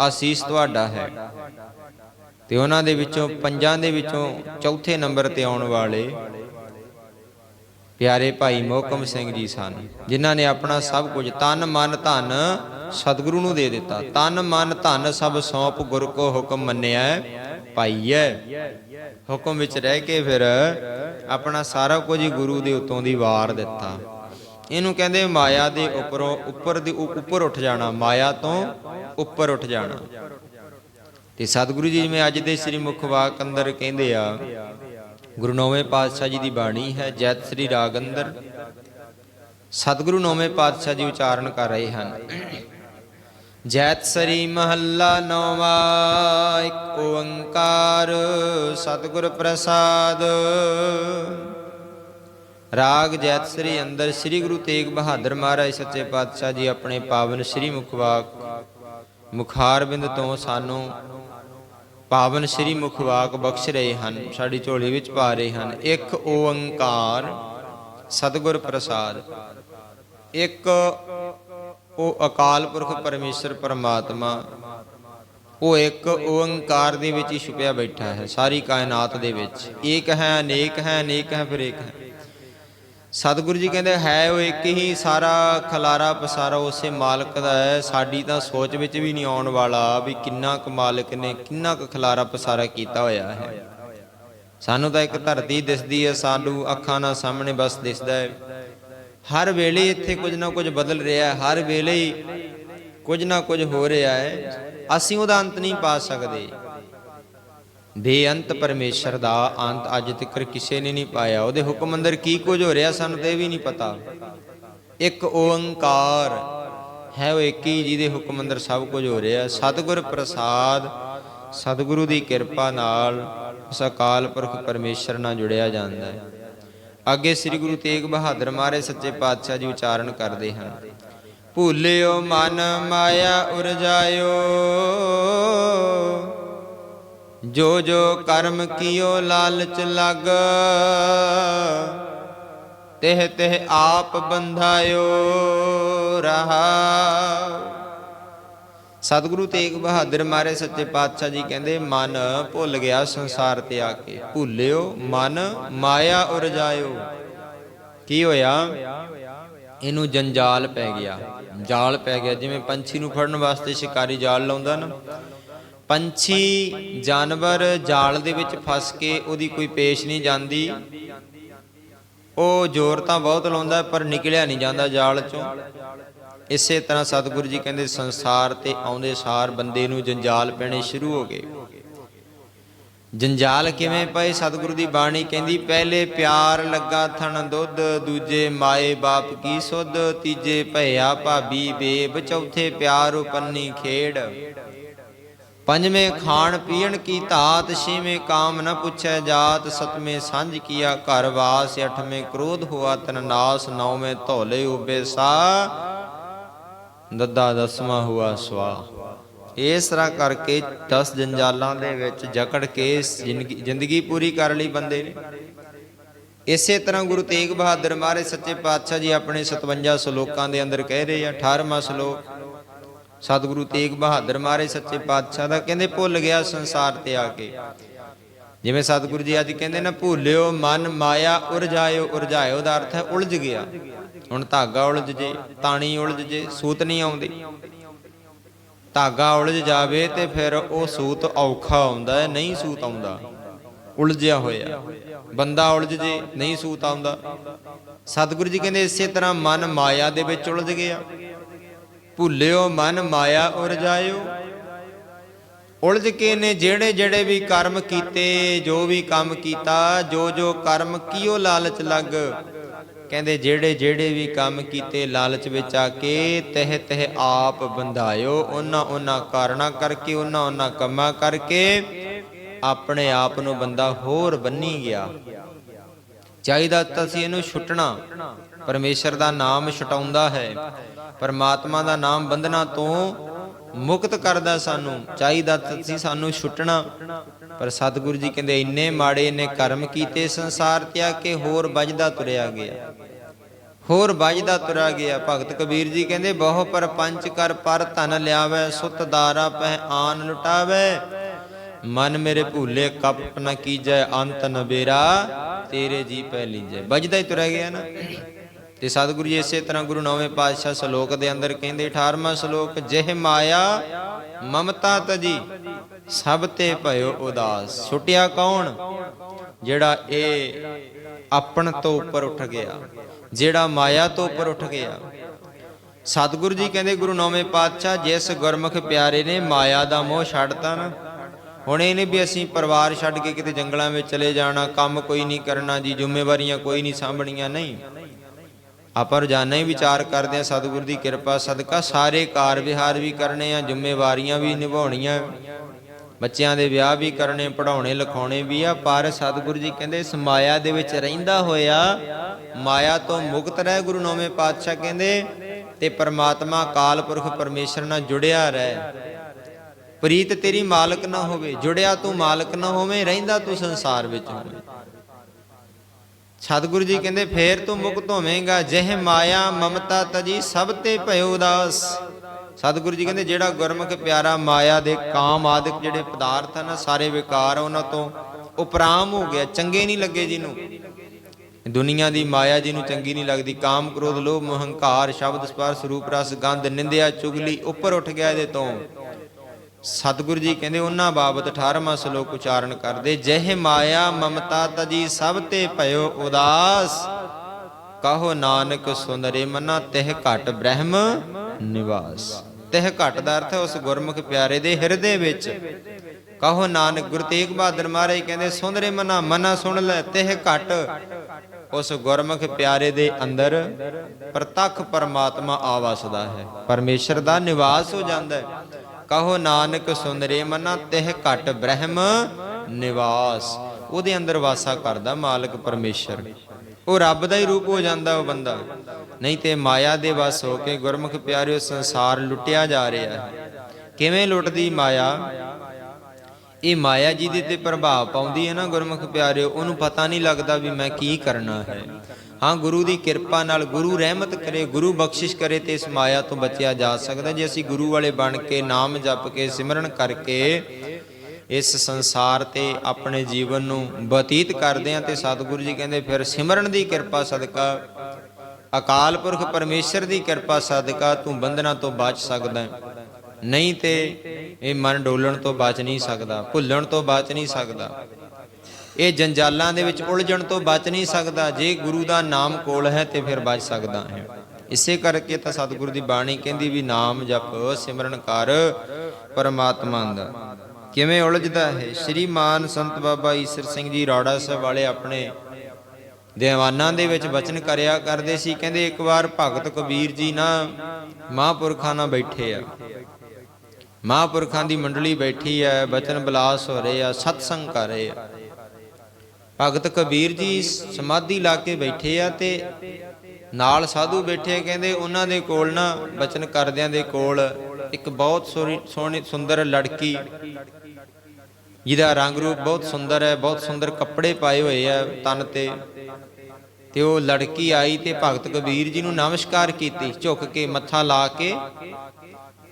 ਆਸੀਸ ਤੁਹਾਡਾ ਹੈ। ਤੇ ਉਹਨਾਂ ਦੇ ਵਿੱਚੋਂ ਪੰਜਾਂ ਦੇ ਵਿੱਚੋਂ ਚੌਥੇ ਨੰਬਰ ਤੇ ਆਉਣ ਵਾਲੇ ਪਿਆਰੇ ਭਾਈ ਮੋਹਕਮ ਸਿੰਘ ਜੀ ਸਨ, ਜਿਨ੍ਹਾਂ ਨੇ ਆਪਣਾ ਸਭ ਕੁਝ ਤਨ ਮਨ ਧਨ ਸਤਿਗੁਰੂ ਨੂੰ ਦੇ ਦਿੱਤਾ। ਤਨ ਮਨ ਧਨ ਸਭ ਸੌਂਪ ਗੁਰ ਕੋ ਹੁਕਮ ਮੰਨਿਆ। ਪਾਈਐ। ਹੁਕਮ ਵਿੱਚ ਰਹਿ ਕੇ ਫਿਰ ਆਪਣਾ ਸਾਰਾ ਕੁਝ ਗੁਰੂ ਦੇ ਉਤੋਂ ਦੀ ਵਾਰ ਦਿੱਤਾ। ਇਹਨੂੰ ਕਹਿੰਦੇ ਮਾਇਆ ਦੇ ਉੱਪਰੋਂ ਉੱਪਰ ਦੀ ਉੱਪਰ ਉੱਠ ਜਾਣਾ, ਮਾਇਆ ਤੋਂ ਉੱਪਰ ਉੱਠ ਜਾਣਾ। ਤੇ ਸਤਿਗੁਰੂ ਜੀ ਜਿਵੇਂ ਅੱਜ ਦੇ ਸ੍ਰੀ ਮੁਖ ਵਾਕ ਅੰਦਰ ਕਹਿੰਦੇ ਆ, ਗੁਰੂ ਨੌਵੇਂ ਪਾਤਸ਼ਾਹ ਜੀ ਦੀ ਬਾਣੀ ਹੈ, ਜੈਤ ਸ੍ਰੀ ਰਾਗ ਅੰਦਰ। ਸਤਿਗੁਰੂ ਨੌਵੇਂ ਪਾਤਸ਼ਾਹ ਜੀ ਉਚਾਰਨ ਕਰ ਰਹੇ ਹਨ। ਜੈਤ ਸ੍ਰੀ ਮਹੱਲਾ ਨੌਵਾਂ, ਇੱਕ ਓੰਕਾਰ ਸਤਿਗੁਰ ਪ੍ਰਸਾਦ। ਰਾਗ ਜੈਤ ਸ੍ਰੀ ਅੰਦਰ ਸ੍ਰੀ ਗੁਰੂ ਤੇਗ ਬਹਾਦਰ ਮਹਾਰਾਜ ਸੱਚੇ ਪਾਤਸ਼ਾਹ ਜੀ ਆਪਣੇ ਪਾਵਨ ਸ੍ਰੀ ਮੁਖਵਾਕ, ਮੁਖਾਰਬਿੰਦ ਤੋਂ ਸਾਨੂੰ ਪਾਵਨ ਸ੍ਰੀ ਮੁਖਵਾਕ ਬਖਸ਼ ਰਹੇ ਹਨ, ਸਾਡੀ ਝੋਲੀ ਵਿੱਚ ਪਾ ਰਹੇ ਹਨ। ਇੱਕ ਓੰਕਾਰ ਸਤਿਗੁਰ ਪ੍ਰਸਾਦ, ਇੱਕ ਉਹ ਅਕਾਲ ਪੁਰਖ ਪਰਮੇਸ਼ਰ ਪਰਮਾਤਮਾ, ਉਹ ਇੱਕ ਓੰਕਾਰ ਦੇ ਵਿੱਚ ਹੀ ਛੁਪਿਆ ਬੈਠਾ ਹੈ, ਸਾਰੀ ਕਾਇਨਾਤ ਦੇ ਵਿੱਚ। ਏਕ ਹੈ, ਅਨੇਕ ਹੈ ਅਨੇਕ ਹੈ, ਫਿਰ ਇੱਕ ਹੈ। ਸਤਿਗੁਰੂ ਜੀ ਕਹਿੰਦੇ, ਹੈ ਉਹ ਇੱਕ ਹੀ, ਸਾਰਾ ਖਲਾਰਾ ਪਸਾਰਾ ਉਸੇ ਮਾਲਕ ਦਾ ਹੈ। ਸਾਡੀ ਤਾਂ ਸੋਚ ਵਿੱਚ ਵੀ ਨਹੀਂ ਆਉਣ ਵਾਲਾ ਵੀ ਕਿੰਨਾ ਕੁ ਮਾਲਕ ਨੇ, ਕਿੰਨਾ ਕੁ ਖਲਾਰਾ ਪਸਾਰਾ ਕੀਤਾ ਹੋਇਆ ਹੈ। ਸਾਨੂੰ ਤਾਂ ਇੱਕ ਧਰਤੀ ਦਿਸਦੀ ਹੈ ਸਾਨੂੰ ਅੱਖਾਂ ਨਾਲ ਸਾਹਮਣੇ ਬਸ ਦਿਸਦਾ ਹੈ। ਹਰ ਵੇਲੇ ਇੱਥੇ ਕੁਝ ਨਾ ਕੁਝ ਬਦਲ ਰਿਹਾ ਹੈ, ਹਰ ਵੇਲੇ ਹੀ ਕੁਝ ਨਾ ਕੁਝ ਹੋ ਰਿਹਾ ਹੈ। ਅਸੀਂ ਉਹਦਾ ਅੰਤ ਨਹੀਂ ਪਾ ਸਕਦੇ। ਬੇਅੰਤ ਪਰਮੇਸ਼ਰ ਦਾ ਅੰਤ ਅੱਜ ਤੱਕ ਕਿਸੇ ਨੇ ਨਹੀਂ ਪਾਇਆ। ਉਹਦੇ ਹੁਕਮ ਅੰਦਰ ਕੀ ਕੁਝ ਹੋ ਰਿਹਾ ਸਾਨੂੰ ਤੇ ਇਹ ਵੀ ਨਹੀਂ ਪਤਾ। ਇੱਕ ਓੰਕਾਰ ਹੈ ਉਹ ਇੱਕ ਹੀ ਜਿਹਦੇ ਹੁਕਮ ਅੰਦਰ ਸਭ ਕੁਝ ਹੋ ਰਿਹਾ ਸਤਿਗੁਰ ਪ੍ਰਸਾਦ, ਸਤਿਗੁਰੂ ਦੀ ਕਿਰਪਾ ਨਾਲ ਉਸ ਅਕਾਲ ਪੁਰਖ ਪਰਮੇਸ਼ਰ ਨਾਲ ਜੁੜਿਆ ਜਾਂਦਾ ਹੈ। ਅੱਗੇ ਸ੍ਰੀ ਗੁਰੂ ਤੇਗ ਬਹਾਦਰ ਮਹਾਰਾਜ ਸੱਚੇ ਪਾਤਸ਼ਾਹ ਜੀ ਉਚਾਰਨ ਕਰਦੇ ਹਨ। ਭੁੱਲਿਓ ਮਨ ਮਾਇਆ ਉਰਜਾਇਓ, ਜੋ ਜੋ ਕਰਮ ਕੀਓ ਲਾਲਚ ਲਗ, ਤਿਹ ਤਿਹ ਆਪ ਬੰਧਾਇਓ ਰਹਾ। ਸਤਿਗੁਰੂ ਤੇਗ ਬਹਾਦਰ ਮਾਰੇ ਸੱਚੇ ਪਾਤਸ਼ਾਹ ਜੀ ਕਹਿੰਦੇ, ਮਨ ਭੁੱਲ ਗਿਆ ਸੰਸਾਰ ਤੇ ਆ ਕੇ। ਭੁੱਲਿਓ ਮਨ, ਮਾਇਆ ਉਰਜਾਇਓ ਕੀ ਹੋਇਆ? ਇਹਨੂੰ ਜੰਜਾਲ ਪੈ ਗਿਆ। ਜਾਲ ਪੈ ਗਿਆ। ਜਿਵੇਂ ਪੰਛੀ ਨੂੰ ਫੜਨ ਵਾਸਤੇ ਸ਼ਿਕਾਰੀ ਜਾਲ ਲਾਉਂਦਾ ਨਾ। ਪੰਛੀ ਜਾਨਵਰ ਜਾਲ ਦੇ ਵਿੱਚ ਫਸ ਕੇ ਉਹਦੀ ਕੋਈ ਪੇਸ਼ ਨਹੀਂ ਜਾਂਦੀ। ਉਹ ਜ਼ੋਰ ਤਾਂ ਬਹੁਤ ਲਾਉਂਦਾ, ਪਰ ਨਿਕਲਿਆ ਨਹੀਂ ਜਾਂਦਾ ਜਾਲ ਚੋਂ। ਇਸੇ ਤਰ੍ਹਾਂ ਸਤਿਗੁਰੂ ਜੀ ਕਹਿੰਦੇ ਸੰਸਾਰ ਤੇ ਆਉਂਦੇ ਸਾਰ ਬੰਦੇ ਨੂੰ ਜੰਜਾਲ ਪੈਣੇ ਸ਼ੁਰੂ ਹੋ ਗਏ। ਜੰਜਾਲ ਕਿਵੇਂ ਪਏ? ਸਤਿਗੁਰੂ ਦੀ ਬਾਣੀ ਕਹਿੰਦੀ, ਪਹਿਲੇ ਪਿਆਰ ਲੱਗਾ ਥਣ ਦੁੱਧ, ਦੂਜੇ ਮਾਏ ਬਾਪ ਕੀ ਸੁਧ, ਤੀਜੇ ਭਈਆ ਭਾਬੀ ਬੇਬ ਚੌਥੇ ਪਿਆਰ ਉਪੰਨੀ ਖੇੜ ਪੰਜਵੇਂ ਖਾਣ ਪੀਣ ਕੀ ਧਾਤ, ਛੇਵੇਂ ਕਾਮ ਨ ਪੁੱਛੈ ਜਾਤ, ਸਤਵੇਂ ਸਾਂਝ ਕੀਆ ਘਰ ਵਾਸ, ਅਠਵੇਂ ਕ੍ਰੋਧ ਹੁਆ ਤਨ ਨਾਸ, ਨੌਵੇਂ ਧੌਲੇ ਉਬੇ ਸਾ। ਦੱਦਾ ਦਸਵਾਂ ਹੁਆ ਸਵਾ ਇਸ ਤਰ੍ਹਾਂ ਕਰਕੇ 10 ਜੰਜਾਲਾਂ ਦੇ ਵਿੱਚ ਜਕੜ ਕੇ ਜ਼ਿੰਦਗੀ ਪੂਰੀ ਕਰ ਲਈ ਬੰਦੇ ਨੇ। ਇਸੇ ਤਰ੍ਹਾਂ ਗੁਰੂ ਤੇਗ ਬਹਾਦਰ ਮਹਾਰਾਜ ਸੱਚੇ ਪਾਤਸ਼ਾਹ ਜੀ ਆਪਣੇ 57 ਸ਼ਲੋਕਾਂ ਦੇ ਅੰਦਰ ਕਹਿ ਰਹੇ ਆ 18ਵਾਂ ਸ਼ਲੋਕ, ਸਤਿਗੁਰੂ ਤੇਗ ਬਹਾਦਰ ਮਹਾਰਾਜ ਸੱਚੇ ਪਾਤਸ਼ਾਹ ਦਾ ਕਹਿੰਦੇ ਭੁੱਲ ਗਿਆ ਸੰਸਾਰ ਤੇ ਆ ਕੇ। ਜਿਵੇਂ ਸਤਿਗੁਰੂ ਜੀ ਅੱਜ ਕਹਿੰਦੇ ਨਾ, ਭੁੱਲਿਓ ਮਨ ਮਾਇਆ, ਉਰਜਾਇਓ ਉਰਜਾਇਓ ਦਾ ਅਰਥ ਹੈ ਉਲਝ ਗਿਆ। ਹੁਣ ਧਾਗਾ ਉਲਝ ਜੇ, ਤਾਣੀ ਉਲਝ ਜੇ, ਸੂਤ ਨਹੀਂ ਆਉਂਦੀ। ਧਾਗਾ ਉਲਝ ਜਾਵੇ ਤੇ ਫਿਰ ਉਹ ਸੂਤ ਔਖਾ ਆਉਂਦਾ ਹੈ, ਨਹੀਂ ਸੂਤ ਆਉਂਦਾ। ਉਲਝਿਆ ਹੋਇਆ। ਬੰਦਾ ਉਲਝ ਜੇ, ਨਹੀਂ ਸੂਤ ਆਉਂਦਾ। ਸਤਿਗੁਰੂ ਜੀ ਕਹਿੰਦੇ ਇਸੇ ਤਰ੍ਹਾਂ ਮਨ ਮਾਇਆ ਦੇ ਵਿੱਚ ਉਲਝ ਗਿਆ। ਭੁੱਲਿਓ ਮਨ, ਮਾਇਆ ਉਰਜਾਇਓ ਉਲਝ ਕੇ ਨੇ ਜਿਹੜੇ ਜਿਹੜੇ ਵੀ ਕਰਮ ਕੀਤੇ, ਜੋ ਵੀ ਕੰਮ ਕੀਤਾ, ਜੋ ਜੋ ਕਰਮ ਕੀਓ ਲਾਲਚ ਲੱਗ ਕਹਿੰਦੇ ਜਿਹੜੇ ਜਿਹੜੇ ਵੀ ਕੰਮ ਕੀਤੇ ਲਾਲਚ ਵਿੱਚ ਆ ਕੇ ਤਹਿ ਤਹਿ ਆਪ ਬੰਧਾਇਓ, ਉਹਨਾਂ ਉਹਨਾਂ ਕਾਰਣਾ ਕਰਕੇ, ਉਹਨਾਂ ਉਹਨਾਂ ਕੰਮਾਂ ਕਰਕੇ ਆਪਣੇ ਆਪ ਨੂੰ ਬੰਦਾ ਹੋਰ ਬੰਨੀ ਗਿਆ। ਚਾਹੀਦਾ ਤਾਂ ਸੀ ਇਹਨੂੰ ਛੁੱਟਣਾ। ਪਰਮੇਸ਼ਰ ਦਾ ਨਾਮ ਛਟਾਉਂਦਾ ਹੈ। ਪਰਮਾਤਮਾ ਦਾ ਨਾਮ ਬੰਧਨਾ ਤੋਂ ਮੁਕਤ ਕਰਦਾ ਸਾਨੂੰ। ਚਾਹੀਦਾ ਤਾਂ ਸੀ ਸਾਨੂੰ ਛੁੱਟਣਾ। ਪਰ ਸਤਿਗੁਰੂ ਜੀ ਕਹਿੰਦੇ, ਇੰਨੇ ਮਾੜੇ ਨੇ ਕਰਮ ਕੀਤੇ, ਸੰਸਾਰ ਤਿਆਗ ਕੇ ਹੋਰ ਵੱਜਦਾ ਤੁਰਿਆ ਗਿਆ। ਹੋਰ ਵੱਜਦਾ ਤੁਰਿਆ ਗਿਆ। ਭਗਤ ਕਬੀਰ ਜੀ ਕਹਿੰਦੇ, ਬਹੁ ਪਰ ਪੰਚ ਕਰ ਪਰ ਧਨ ਲਿਆਵੇ, ਸੁਤ ਦਾਰਾ ਪਹਿ ਆਨ ਲੁਟਾਵੇ। ਮਨ ਮੇਰੇ ਭੂਲੇ, ਕਪਟ ਨ ਕੀਜੈ, ਅੰਤ ਨ ਤੇਰੇ ਜੀ ਪੈ ਲੀਜੈ। ਵੱਜਦਾ ਹੀ ਤੁਰਿਆ ਗਿਆ ਨਾ। ਤੇ ਸਤਿਗੁਰੂ ਜੀ ਇਸੇ ਤਰ੍ਹਾਂ ਗੁਰੂ ਨੌਵੇਂ ਪਾਤਸ਼ਾਹ ਸ਼ਲੋਕ ਦੇ ਅੰਦਰ ਕਹਿੰਦੇ 18ਵਾਂ ਸ਼ਲੋਕ, ਜਿਹ ਮਾਇਆ, ਮਮਤਾ ਤਜੀ, ਸਭ ਤੇ ਭਇਓ ਉਦਾਸ। ਛੁੱਟਿਆ ਕੌਣ? ਜਿਹੜਾ ਇਹ ਆਪਣ ਤੋਂ ਉੱਪਰ ਉੱਠ ਗਿਆ। ਜਿਹੜਾ ਮਾਇਆ ਤੋਂ ਉੱਪਰ ਉੱਠ ਗਿਆ। ਸਤਿਗੁਰੂ ਜੀ ਕਹਿੰਦੇ, ਗੁਰੂ ਨੌਵੇਂ ਪਾਤਸ਼ਾਹ, ਜਿਸ ਗੁਰਮੁਖ ਪਿਆਰੇ ਨੇ ਮਾਇਆ ਦਾ ਮੋਹ ਛੱਡਤਾ ਨਾ, ਹੁਣ ਇਹ ਨਹੀਂ ਵੀ ਅਸੀਂ ਪਰਿਵਾਰ ਛੱਡ ਕੇ ਕਿਤੇ ਜੰਗਲਾਂ ਵਿੱਚ ਚਲੇ ਜਾਣਾ, ਕੰਮ ਕੋਈ ਨਹੀਂ ਕਰਨਾ ਜੀ, ਜ਼ਿੰਮੇਵਾਰੀਆਂ ਕੋਈ ਨਹੀਂ ਸਾਂਭਣੀਆਂ, ਨਹੀਂ। ਆਪਾਂ ਰੋਜ਼ਾਨਾ ਹੀ ਵਿਚਾਰ ਕਰਦੇ ਆ ਸਤਿਗੁਰ ਦੀ ਕਿਰਪਾ, ਸਦਕਾ ਸਾਰੇ ਕਾਰ ਵਿਹਾਰ ਵੀ ਕਰਨੇ ਆ, ਜ਼ਿੰਮੇਵਾਰੀਆਂ ਵੀ ਨਿਭਾਉਣੀਆਂ। ਬੱਚਿਆਂ ਦੇ ਵਿਆਹ ਵੀ ਕਰਨੇ ਪੜਾਉਣੇ ਲਿਖਾਉਣੇ ਵੀ ਆ, ਪਰ ਸਤਿਗੁਰੂ ਜੀ ਕਹਿੰਦੇ ਇਸ ਮਾਇਆ ਦੇ ਵਿੱਚ ਰਹਿੰਦਾ ਹੋਇਆ, ਮਾਇਆ ਤੋਂ ਮੁਕਤ ਰਹਿ ਗੁਰੂ ਨੌਵੇਂ ਪਾਤਸ਼ਾਹ ਕਹਿੰਦੇ, ਤੇ ਪਰਮਾਤਮਾ ਕਾਲ ਪੁਰਖ ਪਰਮੇਸ਼ਰ ਨਾਲ ਜੁੜਿਆ ਰਹਿ। ਪ੍ਰੀਤ ਤੇਰੀ ਮਾਲਕ ਨਾ ਹੋਵੇ, ਜੁੜਿਆ ਤੂੰ ਮਾਲਕ ਨਾ ਹੋਵੇਂ, ਰਹਿੰਦਾ ਤੂੰ ਸੰਸਾਰ ਵਿੱਚ ਹੋਵੇਂ। ਸਤਿਗੁਰੂ ਜੀ ਕਹਿੰਦੇ, ਫੇਰ ਤੂੰ ਮੁਕਤ ਹੋਵੇਂਗਾ, ਜਿਹ ਮਾਇਆ ਮਮਤਾ ਤਜੀ ਸਭ ਤੇ ਭਇਓ ਉਦਾਸ। ਸਤਿਗੁਰੂ ਜੀ ਕਹਿੰਦੇ ਜਿਹੜਾ ਗੁਰਮੁਖ ਪਿਆਰਾ ਮਾਇਆ ਦੇ ਕਾਮ ਆਦਿਕ ਜਿਹੜੇ ਪਦਾਰਥ ਹਨ ਸਾਰੇ ਵਿਕਾਰ ਉਹਨਾਂ ਤੋਂ ਉਪਰਾਮ ਹੋ ਗਿਆ, ਚੰਗੇ ਨਹੀਂ ਲੱਗੇ ਜਿਹਨੂੰ। ਦੁਨੀਆ ਦੀ ਮਾਇਆ ਜਿਹਨੂੰ ਚੰਗੀ ਨਹੀਂ ਲੱਗਦੀ, ਕਾਮ ਕ੍ਰੋਧ, ਲੋਭ ਮੋਹ ਹੰਕਾਰ ਸ਼ਬਦ ਸਪਰਸ਼, ਰੂਪ ਰਸ, ਗੰਧ, ਨਿੰਦਿਆ, ਚੁਗਲੀ, ਉੱਪਰ ਉੱਠ ਗਿਆ ਇਹਦੇ ਤੋਂ। ਸਤਿਗੁਰੂ ਜੀ ਕਹਿੰਦੇ ਉਹਨਾਂ ਬਾਬਤ 18ਵਾਂ ਸ਼ਲੋਕ ਉਚਾਰਨ ਕਰਦੇ, ਜਹ ਮਾਇਆ ਮਮਤਾ ਤਜੀ ਸਭ ਤੇ ਭਇਓ ਉਦਾਸ, ਕਹੋ ਨਾਨਕ ਸੁੰਦਰੇ ਮਨਾ ਤਹਿ ਘਟ ਬ੍ਰਹਮ ਨਿਵਾਸ। ਤਹਿ ਘਟ ਦਾ ਅਰਥ ਉਸ ਗੁਰਮੁਖ ਪਿਆਰੇ ਦੇ ਹਿਰਦੇ ਵਿੱਚ। ਕਹੋ ਨਾਨਕ, ਗੁਰੂ ਤੇਗ ਬਹਾਦਰ ਮਹਾਰਾਜ ਕਹਿੰਦੇ, ਸੁੰਦਰੇ ਮਨਾ ਮਨਾ ਸੁਣ ਲੈ, ਤਹਿ ਘਟ। ਉਸ ਗੁਰਮੁਖ ਪਿਆਰੇ ਦੇ ਅੰਦਰ ਪ੍ਰਤੱਖ ਪਰਮਾਤਮਾ ਆ ਵਸਦਾ ਹੈ। ਪਰਮੇਸ਼ਰ ਦਾ ਨਿਵਾਸ ਹੋ ਜਾਂਦਾ ਹੈ। ਕਹੋ ਨਾਨਕ, ਸੁੰਦਰੇ ਮਨਾ, ਤਹਿ ਘਟ, ਬ੍ਰਹਮ ਨਿਵਾਸ। ਉਹਦੇ ਅੰਦਰ ਵਾਸਾ ਕਰਦਾ ਮਾਲਕ ਪਰਮੇਸ਼ਰ। ਉਹ ਰੱਬ ਦਾ ਹੀ ਰੂਪ ਹੋ ਜਾਂਦਾ ਉਹ ਬੰਦਾ। ਨਹੀਂ ਤੇ ਮਾਇਆ ਦੇ ਵਸ ਹੋ ਕੇ ਗੁਰਮੁਖ ਪਿਆਰਿਓ ਸੰਸਾਰ ਲੁੱਟਿਆ ਜਾ ਰਿਹਾ ਹੈ। ਕਿਵੇਂ ਲੁੱਟਦੀ ਮਾਇਆ? ਇਹ ਮਾਇਆ ਜਿਹਦੇ ਤੇ ਪ੍ਰਭਾਵ ਪਾਉਂਦੀ ਹੈ ਨਾ ਗੁਰਮੁਖ ਪਿਆਰਿਓ, ਉਹਨੂੰ ਪਤਾ ਨਹੀਂ ਲੱਗਦਾ ਵੀ ਮੈਂ ਕੀ ਕਰਨਾ ਹੈ। ਹਾਂ, ਗੁਰੂ ਦੀ ਕਿਰਪਾ ਨਾਲ ਗੁਰੂ ਰਹਿਮਤ ਕਰੇ, ਗੁਰੂ ਬਖਸ਼ਿਸ਼ ਕਰੇ ਤੇ ਇਸ ਮਾਇਆ ਤੋਂ ਬਚਿਆ ਜਾ ਸਕਦਾ। ਜੇ ਅਸੀਂ ਗੁਰੂ ਵਾਲੇ ਬਣ ਕੇ ਨਾਮ ਜਪ ਕੇ, ਸਿਮਰਨ ਕਰਕੇ ਇਸ ਸੰਸਾਰ ਤੇ ਆਪਣੇ ਜੀਵਨ ਨੂੰ ਬਤੀਤ ਕਰਦੇ ਹਾਂ ਤੇ ਸਤਿਗੁਰੂ ਜੀ ਕਹਿੰਦੇ, ਫਿਰ ਸਿਮਰਨ ਦੀ ਕਿਰਪਾ ਸਦਕਾ ਅਕਾਲ ਪੁਰਖ ਪਰਮੇਸ਼ਰ ਦੀ ਕਿਰਪਾ ਸਦਕਾ ਤੂੰ ਬੰਧਨਾਂ ਤੋਂ ਬਚ ਸਕਦਾ ਹੈ। ਨਹੀਂ ਤੇ ਇਹ ਮਨ ਡੋਲਣ ਤੋਂ ਬਚ ਨਹੀਂ ਸਕਦਾ, ਭੁੱਲਣ ਤੋਂ ਬਚ ਨਹੀਂ ਸਕਦਾ। ਇਹ ਜੰਜਾਲਾਂ ਦੇ ਵਿੱਚ ਉਲਝਣ ਤੋਂ ਬਚ ਨਹੀਂ ਸਕਦਾ, ਜੇ ਗੁਰੂ ਦਾ ਨਾਮ ਕੋਲ ਹੈ ਤੇ ਫਿਰ ਬਚ ਸਕਦਾ ਹੈ। ਇਸੇ ਕਰਕੇ ਤਾਂ ਸਤਿਗੁਰੂ ਦੀ ਬਾਣੀ ਕਹਿੰਦੀ ਵੀ ਨਾਮ ਜਪ, ਸਿਮਰਨ ਕਰ ਪਰਮਾਤਮਾ ਦਾ। ਕਿਵੇਂ ਉਲਝਦਾ ਹੈ? ਸ਼੍ਰੀਮਾਨ ਸੰਤ ਬਾਬਾ ਈਸਰ ਸਿੰਘ ਜੀ ਰਾੜਾ ਸਾਹਿਬ ਵਾਲੇ ਆਪਣੇ ਦੀਵਾਨਾਂ ਦੇ ਵਿੱਚ ਬਚਨ ਕਰਿਆ ਕਰਦੇ ਸੀ। ਕਹਿੰਦੇ ਇੱਕ ਵਾਰ ਭਗਤ ਕਬੀਰ ਜੀ ਨਾ ਮਹਾਂਪੁਰਖਾਂ ਨਾਲ ਬੈਠੇ ਆ। ਮਹਾਂਪੁਰਖਾਂ ਦੀ ਮੰਡਲੀ ਬੈਠੀ ਹੈ ਬਚਨ ਬਲਾਸ ਹੋ ਰਹੇ ਆ, ਸਤਸੰਗ ਕਰ ਰਹੇ ਆ। ਭਗਤ ਕਬੀਰ ਜੀ ਸਮਾਧੀ ਲਾ ਕੇ ਬੈਠੇ ਆ ਤੇ ਨਾਲ ਸਾਧੂ ਬੈਠੇ ਕਹਿੰਦੇ ਉਹਨਾਂ ਦੇ ਕੋਲ ਨਾ ਬਚਨ ਕਰਦਿਆਂ ਦੇ ਕੋਲ ਇੱਕ ਬਹੁਤ ਸੋਹਣੀ ਸੋਹਣੀ ਸੁੰਦਰ ਲੜਕੀ ਜਿਹਦਾ ਰੰਗ ਰੂਪ ਬਹੁਤ ਸੁੰਦਰ ਹੈ, ਬਹੁਤ ਸੁੰਦਰ ਕੱਪੜੇ ਪਾਏ ਹੋਏ ਆ ਤਨ ਤੇ। ਤੇ ਉਹ ਲੜਕੀ ਆਈ ਤੇ ਭਗਤ ਕਬੀਰ ਜੀ ਨੂੰ ਨਮਸਕਾਰ ਕੀਤੀ, ਝੁੱਕ ਕੇ ਮੱਥਾ ਲਾ ਕੇ।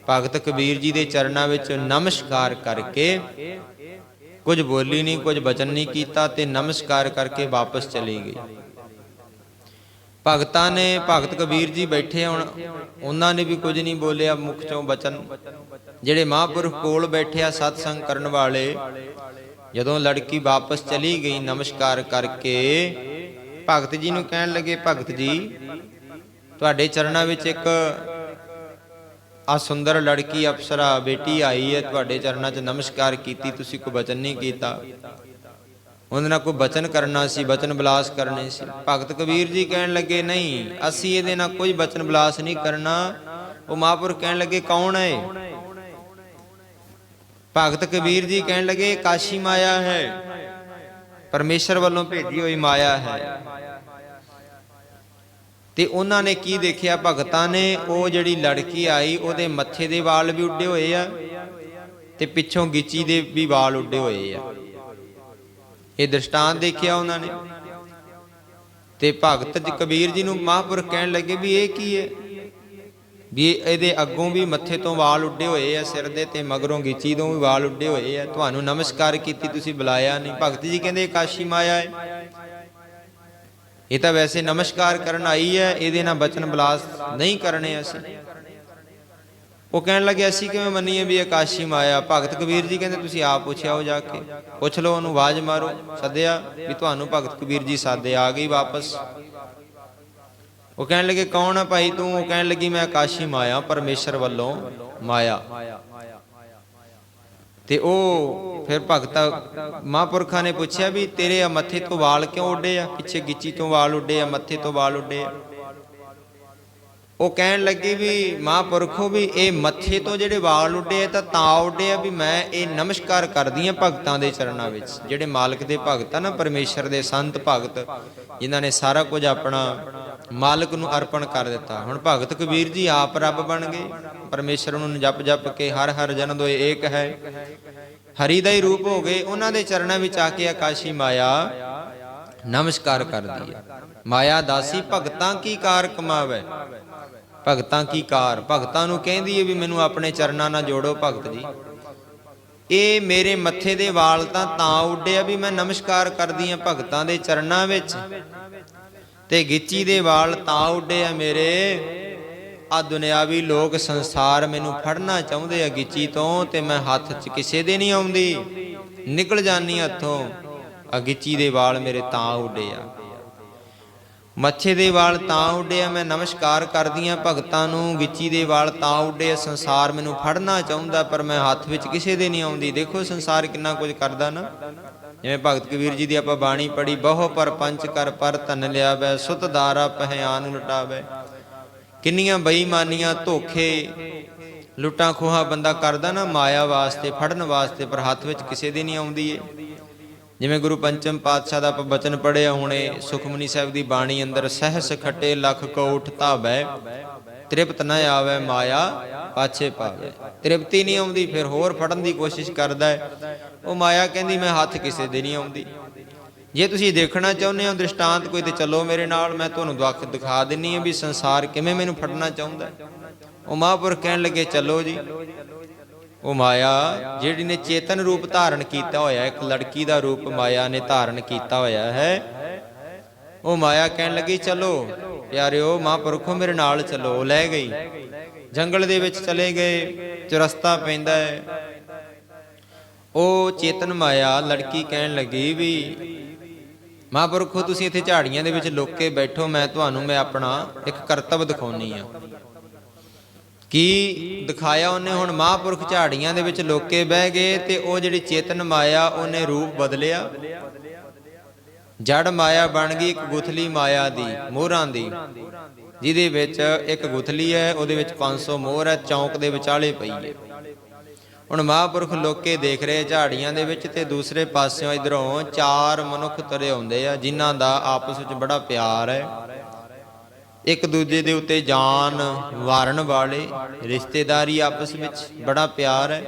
ਭਗਤ ਕਬੀਰ ਜੀ ਦੇ ਚਰਨਾਂ ਵਿੱਚ ਨਮਸਕਾਰ ਕਰਕੇ, ਕੁਝ ਬੋਲੀ ਨਹੀਂ, ਕੁਝ ਬਚਨ ਨਹੀਂ ਕੀਤਾ ਤੇ ਨਮਸਕਾਰ ਕਰਕੇ ਵਾਪਸ ਚਲੀ ਗਈ। ਭਗਤਾਂ ਨੇ, ਭਗਤ ਕਬੀਰ ਜੀ ਬੈਠੇ ਹੁਣ, ਉਹਨਾਂ ਨੇ ਵੀ ਕੁਝ ਨਹੀਂ ਬੋਲਿਆ ਮੁਖ ਚੋਂ ਬਚਨ। ਜਿਹੜੇ ਮਹਾਂਪੁਰਖ ਕੋਲ ਬੈਠਿਆ ਆ ਸਤਸੰਗ ਕਰਨ ਵਾਲੇ, ਜਦੋਂ ਲੜਕੀ ਵਾਪਸ ਚਲੀ ਗਈ ਨਮਸਕਾਰ ਕਰਕੇ, ਭਗਤ ਜੀ ਨੂੰ ਕਹਿਣ ਲੱਗੇ, ਭਗਤ ਜੀ, ਤੁਹਾਡੇ ਚਰਨਾਂ ਵਿੱਚ ਇੱਕ ਆ ਸੁੰਦਰ ਲੜਕੀ ਅਪਸਰਾ ਬੇਟੀ ਆਈ ਹੈ, ਤੁਹਾਡੇ ਚਰਨਾਂ 'ਚ ਨਮਸਕਾਰ ਕੀਤੀ, ਤੁਸੀਂ ਕੋਈ ਬਚਨ ਨਹੀਂ ਕੀਤਾ। ਉਹਦੇ ਨਾਲ ਕੋਈ ਬਚਨ ਕਰਨਾ ਸੀ, ਬਚਨ ਬਲਾਸ ਕਰਨੇ ਸੀ। ਭਗਤ ਕਬੀਰ ਜੀ ਕਹਿਣ ਲੱਗੇ, ਨਹੀਂ, ਅਸੀਂ ਇਹਦੇ ਨਾਲ ਕੋਈ ਬਚਨ ਬਲਾਸ ਨਹੀਂ ਕਰਨਾ। ਉਹ ਮਹਾਂਪੁਰਖ ਕਹਿਣ ਲੱਗੇ, ਕੌਣ ਹੈ? ਭਗਤ ਕਬੀਰ ਜੀ ਕਹਿਣ ਲੱਗੇ, ਕਾਸ਼ੀ ਮਾਇਆ ਹੈ। ਪਰਮੇਸ਼ਰ ਵੱਲੋਂ ਭੇਜੀ ਹੋਈ ਮਾਇਆ ਹੈ। ਤੇ ਉਹਨਾਂ ਨੇ ਕੀ ਦੇਖਿਆ? ਭਗਤਾਂ ਨੇ ਉਹ ਜਿਹੜੀ ਲੜਕੀ ਆਈ, ਉਹਦੇ ਮੱਥੇ ਦੇ ਵਾਲ ਵੀ ਉੱਡੇ ਹੋਏ ਆ ਤੇ ਪਿੱਛੋਂ ਗਿੱਚੀ ਦੇ ਵੀ ਵਾਲ ਉੱਡੇ ਹੋਏ ਆ। ਇਹ ਦ੍ਰਿਸ਼ਟਾਂਤ ਦੇਖਿਆ ਉਹਨਾਂ ਨੇ। ਤੇ ਭਗਤ ਜੀ ਕਬੀਰ ਜੀ ਨੂੰ ਮਹਾਂਪੁਰਖ ਕਹਿਣ ਲੱਗੇ ਵੀ ਇਹ ਕੀ ਹੈ? ਵੀ ਇਹਦੇ ਅੱਗੋਂ ਵੀ ਮੱਥੇ ਤੋਂ ਵਾਲ ਉੱਡੇ ਹੋਏ ਆ, ਸਿਰ ਦੇ ਤੇ ਮਗਰੋਂ ਗਿੱਚੀ ਤੋਂ ਵੀ ਵਾਲ ਉੱਡੇ ਹੋਏ ਆ। ਤੁਹਾਨੂੰ ਨਮਸਕਾਰ ਕੀਤੀ ਤੁਸੀਂ, ਬੁਲਾਇਆ ਨਹੀਂ। ਭਗਤ ਜੀ ਕਹਿੰਦੇ ਕਾਸ਼ੀ ਮਾਇਆ ਹੈ। ਇਹ ਤਾਂ ਵੈਸੇ ਨਮਸਕਾਰ ਕਰਨ ਆਈ ਹੈ, ਇਹਦੇ ਨਾਲ ਬਚਨ ਬਲਾਸ ਨਹੀਂ ਕਰਨੇ ਅਸੀਂ। ਉਹ ਕਹਿਣ ਲੱਗਿਆ ਸੀ ਕਿਵੇਂ ਮੰਨੀਏ ਵੀ ਆਕਾਸ਼ੀ ਮਾਇਆ? ਭਗਤ ਕਬੀਰ ਜੀ ਕਹਿੰਦੇ, ਤੁਸੀਂ ਆਪ ਪੁੱਛਿਆ ਹੋ ਜਾ ਕੇ। ਪੁੱਛ ਲਓ ਉਹਨੂੰ, ਆਵਾਜ਼ ਮਾਰੋ, ਸੱਦਿਆ ਵੀ ਤੁਹਾਨੂੰ ਭਗਤ ਕਬੀਰ ਜੀ ਸਾਦੇ ਆ ਗਈ ਵਾਪਸ। ਉਹ ਕਹਿਣ ਲੱਗੇ, ਕੌਣ ਆ ਭਾਈ ਤੂੰ? ਉਹ ਕਹਿਣ ਲੱਗੀ, ਮੈਂ ਆਕਾਸ਼ੀ ਮਾਇਆ, ਪਰਮੇਸ਼ਰ ਵੱਲੋਂ ਮਾਇਆ। ਤੇ ਉਹ ਫਿਰ ਭਗਤਾ ਮਹਾਂਪੁਰਖਾਂ ਨੇ ਪੁੱਛਿਆ ਵੀ ਤੇਰੇ ਆ ਮੱਥੇ ਤੋਂ ਵਾਲ ਕਿਉਂ ਉੱਡੇ ਆ? ਪਿੱਛੇ ਗਿੱਚੀ ਤੋਂ ਵਾਲ ਉੱਡੇ ਆ, ਮੱਥੇ ਤੋਂ ਵਾਲ ਉੱਡੇ ਆ। ਉਹ ਕਹਿਣ ਲੱਗੀ ਵੀ ਮਹਾਂਪੁਰਖੋ ਵੀ ਇਹ ਮੱਥੇ ਤੋਂ ਜਿਹੜੇ ਵਾਲ ਉੱਡੇ ਆ ਤਾਂ ਤਾਂ ਉੱਡੇ ਆ ਵੀ ਮੈਂ ਇਹ ਨਮਸਕਾਰ ਕਰਦੀ ਆ ਭਗਤਾਂ ਦੇ ਚਰਨਾਂ ਵਿੱਚ। ਜਿਹੜੇ ਮਾਲਕ ਦੇ ਭਗਤ ਆ ਨਾ, ਪਰਮੇਸ਼ਰ ਦੇ ਸੰਤ ਭਗਤ, ਜਿਨ੍ਹਾਂ ਨੇ ਸਾਰਾ ਕੁਝ ਆਪਣਾ ਮਾਲਕ ਨੂੰ ਅਰਪਣ ਕਰ ਦਿੱਤਾ। ਹੁਣ ਭਗਤ ਕਬੀਰ ਜੀ ਆਪ ਰੱਬ ਬਣ ਗਏ। ਪਰਮੇਸ਼ਰ ਨੂੰ ਜਪ ਜਪ ਕੇ ਹਰ ਹਰ ਜਨ ਦੋਏ ਏਕ ਹੈ। ਹਰੀ ਦਾ ਹੀ ਰੂਪ ਹੋ ਗਏ। ਉਹਨਾਂ ਦੇ ਚਰਨਾਂ ਵਿੱਚ ਆ ਕੇ ਆਕਾਸ਼ੀ ਮਾਇਆ ਨਮਸਕਾਰ ਕਰਦੀ ਹੈ। ਮਾਇਆ ਦਾਸੀ ਭਗਤਾਂ ਕੀ ਕਾਰ ਕਮਾਵੇ? ਭਗਤਾਂ ਕੀ ਕਾਰ? ਭਗਤਾਂ ਨੂੰ ਕਹਿੰਦੀ ਹੈ ਵੀ ਮੈਨੂੰ ਆਪਣੇ ਚਰਨਾਂ ਨਾਲ ਜੋੜੋ ਭਗਤ ਜੀ। ਇਹ ਮੇਰੇ ਮੱਥੇ ਦੇ ਵਾਲ ਤਾਂ ਤਾਂ ਉੱਡੇ ਆ ਵੀ ਮੈਂ ਨਮਸਕਾਰ ਕਰਦੀ ਆ ਭਗਤਾਂ ਦੇ ਚਰਨਾਂ ਵਿੱਚ। ਤੇ ਗਿੱਚੀ ਦੇ ਵਾਲ ਤਾਂ ਉੱਡੇ ਆ ਮੇਰੇ। ਆ ਦੁਨਿਆਵੀ ਲੋਕ ਸੰਸਾਰ ਮੈਨੂੰ ਫੜਨਾ ਚਾਹੁੰਦੇ ਆ ਗਿੱਚੀ ਤੋਂ ਤੇ ਮੈਂ ਹੱਥ 'ਚ ਕਿਸੇ ਦੇ ਨਹੀਂ ਆਉਂਦੀ। ਨਿਕਲ ਜਾਨੀ ਹੱਥੋਂ ਆ ਗਿੱਚੀ ਦੇ ਵਾਲ ਮੇਰੇ ਤਾਂ ਉੱਡੇ ਆ। ਮੱਛੇ ਦੇ ਵਾਲ ਤਾਂ ਉੱਡਿਆ, ਮੈਂ ਨਮਸਕਾਰ ਕਰਦੀ ਆ ਭਗਤਾਂ ਨੂੰ, ਗਿੱਚੀ ਦੇ ਵਾਲ ਤਾਂ ਉੱਡੇ ਸੰਸਾਰ ਮੈਨੂੰ ਫੜਨਾ ਚਾਹੁੰਦਾ, ਪਰ ਮੈਂ ਹੱਥ ਵਿੱਚ ਕਿਸੇ ਦੇ ਨਹੀਂ ਆਉਂਦੀ। ਦੇਖੋ ਸੰਸਾਰ ਕਿੰਨਾ ਕੁਝ ਕਰਦਾ ਨਾ। ਜਿਵੇਂ ਭਗਤ ਕਬੀਰ ਜੀ ਦੀ ਆਪਾਂ ਬਾਣੀ ਪੜੀ ਬਹੁ ਪਰ ਪੰਚ ਕਰ ਪਰ ਧਨ ਲਿਆਵੇ, ਸੁਤ ਦਾਰਾ ਪਹਿਆਨ ਲੁਟਾਵੇ। ਕਿੰਨੀਆਂ ਬੇਈਮਾਨੀਆਂ ਧੋਖੇ, ਲੁੱਟਾਂ ਖੋਹਾਂ ਬੰਦਾ ਕਰਦਾ ਨਾ ਮਾਇਆ ਵਾਸਤੇ, ਫੜਨ ਵਾਸਤੇ, ਪਰ ਹੱਥ ਵਿੱਚ ਕਿਸੇ ਦੇ ਨਹੀਂ ਆਉਂਦੀ ਏ। ਜਿਵੇਂ ਗੁਰੂ ਪੰਚਮ ਪਾਤਸ਼ਾਹ ਦਾ ਆਪਾਂ ਬਚਨ ਪੜਿਆ ਹੁਣੇ, ਸੁਖਮਨੀ ਸਾਹਿਬ ਦੀ ਬਾਣੀ ਅੰਦਰ, ਸਹਿਸ ਖੱਟੇ ਲੱਖ ਕੋਟ ਧਾਵੈ ਤ੍ਰਿਪਤ ਨਾ ਆਵੇ ਮਾਇਆ ਪਾਛੇ ਪਾਵੇ ਤ੍ਰਿਪਤੀ ਨਹੀਂ ਆਉਂਦੀ, ਫਿਰ ਹੋਰ ਫੜਨ ਦੀ ਕੋਸ਼ਿਸ਼ ਕਰਦਾ ਹੈ। ਉਹ ਮਾਇਆ ਕਹਿੰਦੀ, ਮੈਂ ਹੱਥ ਕਿਸੇ ਦੇ ਨਹੀਂ ਆਉਂਦੀ। ਜੇ ਤੁਸੀਂ ਦੇਖਣਾ ਚਾਹੁੰਦੇ ਹੋ ਦ੍ਰਿਸ਼ਟਾਂਤ ਕੋਈ ਤੇ ਚੱਲੋ ਮੇਰੇ ਨਾਲ, ਮੈਂ ਤੁਹਾਨੂੰ ਦੁੱਖ ਦਿਖਾ ਦਿੰਨੀ ਆ ਵੀ ਸੰਸਾਰ ਕਿਵੇਂ ਮੈਨੂੰ ਫੜਨਾ ਚਾਹੁੰਦਾ ਉਹ ਮਹਾਂਪੁਰਖ ਕਹਿਣ ਲੱਗੇ, ਚੱਲੋ ਜੀ। ਉਹ ਮਾਇਆ, ਜਿਹੜੀ ਨੇ ਚੇਤਨ ਰੂਪ ਧਾਰਨ ਕੀਤਾ ਹੋਇਆ ਇੱਕ ਲੜਕੀ ਦਾ ਰੂਪ ਮਾਇਆ ਨੇ ਧਾਰਨ ਕੀਤਾ ਹੋਇਆ ਹੈ। ਉਹ ਮਾਇਆ ਕਹਿਣ ਲੱਗੀ, ਚਲੋ ਪਿਆਰਿਓ, ਮਹਾਂਪੁਰਖੋ ਮੇਰੇ ਨਾਲ ਚਲੋ। ਲੈ ਗਈ। ਜੰਗਲ ਦੇ ਵਿੱਚ ਚਲੇ ਗਏ ਚੁਰਸਤਾ ਪੈਂਦਾ ਹੈ। ਉਹ ਚੇਤਨ ਮਾਇਆ, ਲੜਕੀ ਕਹਿਣ ਲੱਗੀ ਵੀ, ਮਹਾਂਪੁਰਖੋ ਤੁਸੀਂ ਇੱਥੇ ਝਾੜੀਆਂ ਦੇ ਵਿੱਚ ਲੁੱਕ ਕੇ ਬੈਠੋ, ਮੈਂ ਤੁਹਾਨੂੰ, ਮੈਂ ਆਪਣਾ ਇੱਕ ਕਰਤੱਵ ਦਿਖਾਉਣੀ ਆ। ਕੀ ਦਿਖਾਇਆ ਉਹਨੇ? ਹੁਣ ਮਹਾਂਪੁਰਖ ਝਾੜੀਆਂ ਦੇ ਵਿੱਚ ਲੋਕੇ ਬਹਿ ਗਏ ਤੇ ਉਹ ਜਿਹੜੀ ਚੇਤਨ ਮਾਇਆ, ਉਹਨੇ ਰੂਪ ਬਦਲਿਆ। ਜੜ ਮਾਇਆ ਬਣ ਗਈ, ਇੱਕ ਗੁਥਲੀ ਮਾਇਆ ਦੀ, ਮੋਹਰਾਂ ਦੀ। ਜਿਹਦੇ ਵਿੱਚ ਇੱਕ ਗੁਥਲੀ ਹੈ, ਉਹਦੇ ਵਿੱਚ 500 ਮੋਹਰ ਹੈ, ਚੌਂਕ ਦੇ ਵਿਚਾਲੇ ਪਈ ਹੈ। ਹੁਣ ਮਹਾਂਪੁਰਖ ਲੋਕੇ ਦੇਖ ਰਹੇ ਝਾੜੀਆਂ ਦੇ ਵਿੱਚ ਤੇ ਦੂਸਰੇ ਪਾਸਿਓਂ ਇਧਰੋਂ ਚਾਰ ਮਨੁੱਖ ਤੁਰੇ ਆਉਂਦੇ ਆ, ਜਿਨ੍ਹਾਂ ਦਾ ਆਪਸ ਵਿੱਚ ਬੜਾ ਪਿਆਰ ਹੈ। ਇੱਕ ਦੂਜੇ ਦੇ ਉੱਤੇ ਜਾਨ ਵਾਰਨ ਵਾਲੇ, ਰਿਸ਼ਤੇਦਾਰੀ ਆਪਸ ਵਿੱਚ ਬੜਾ ਪਿਆਰ ਹੈ।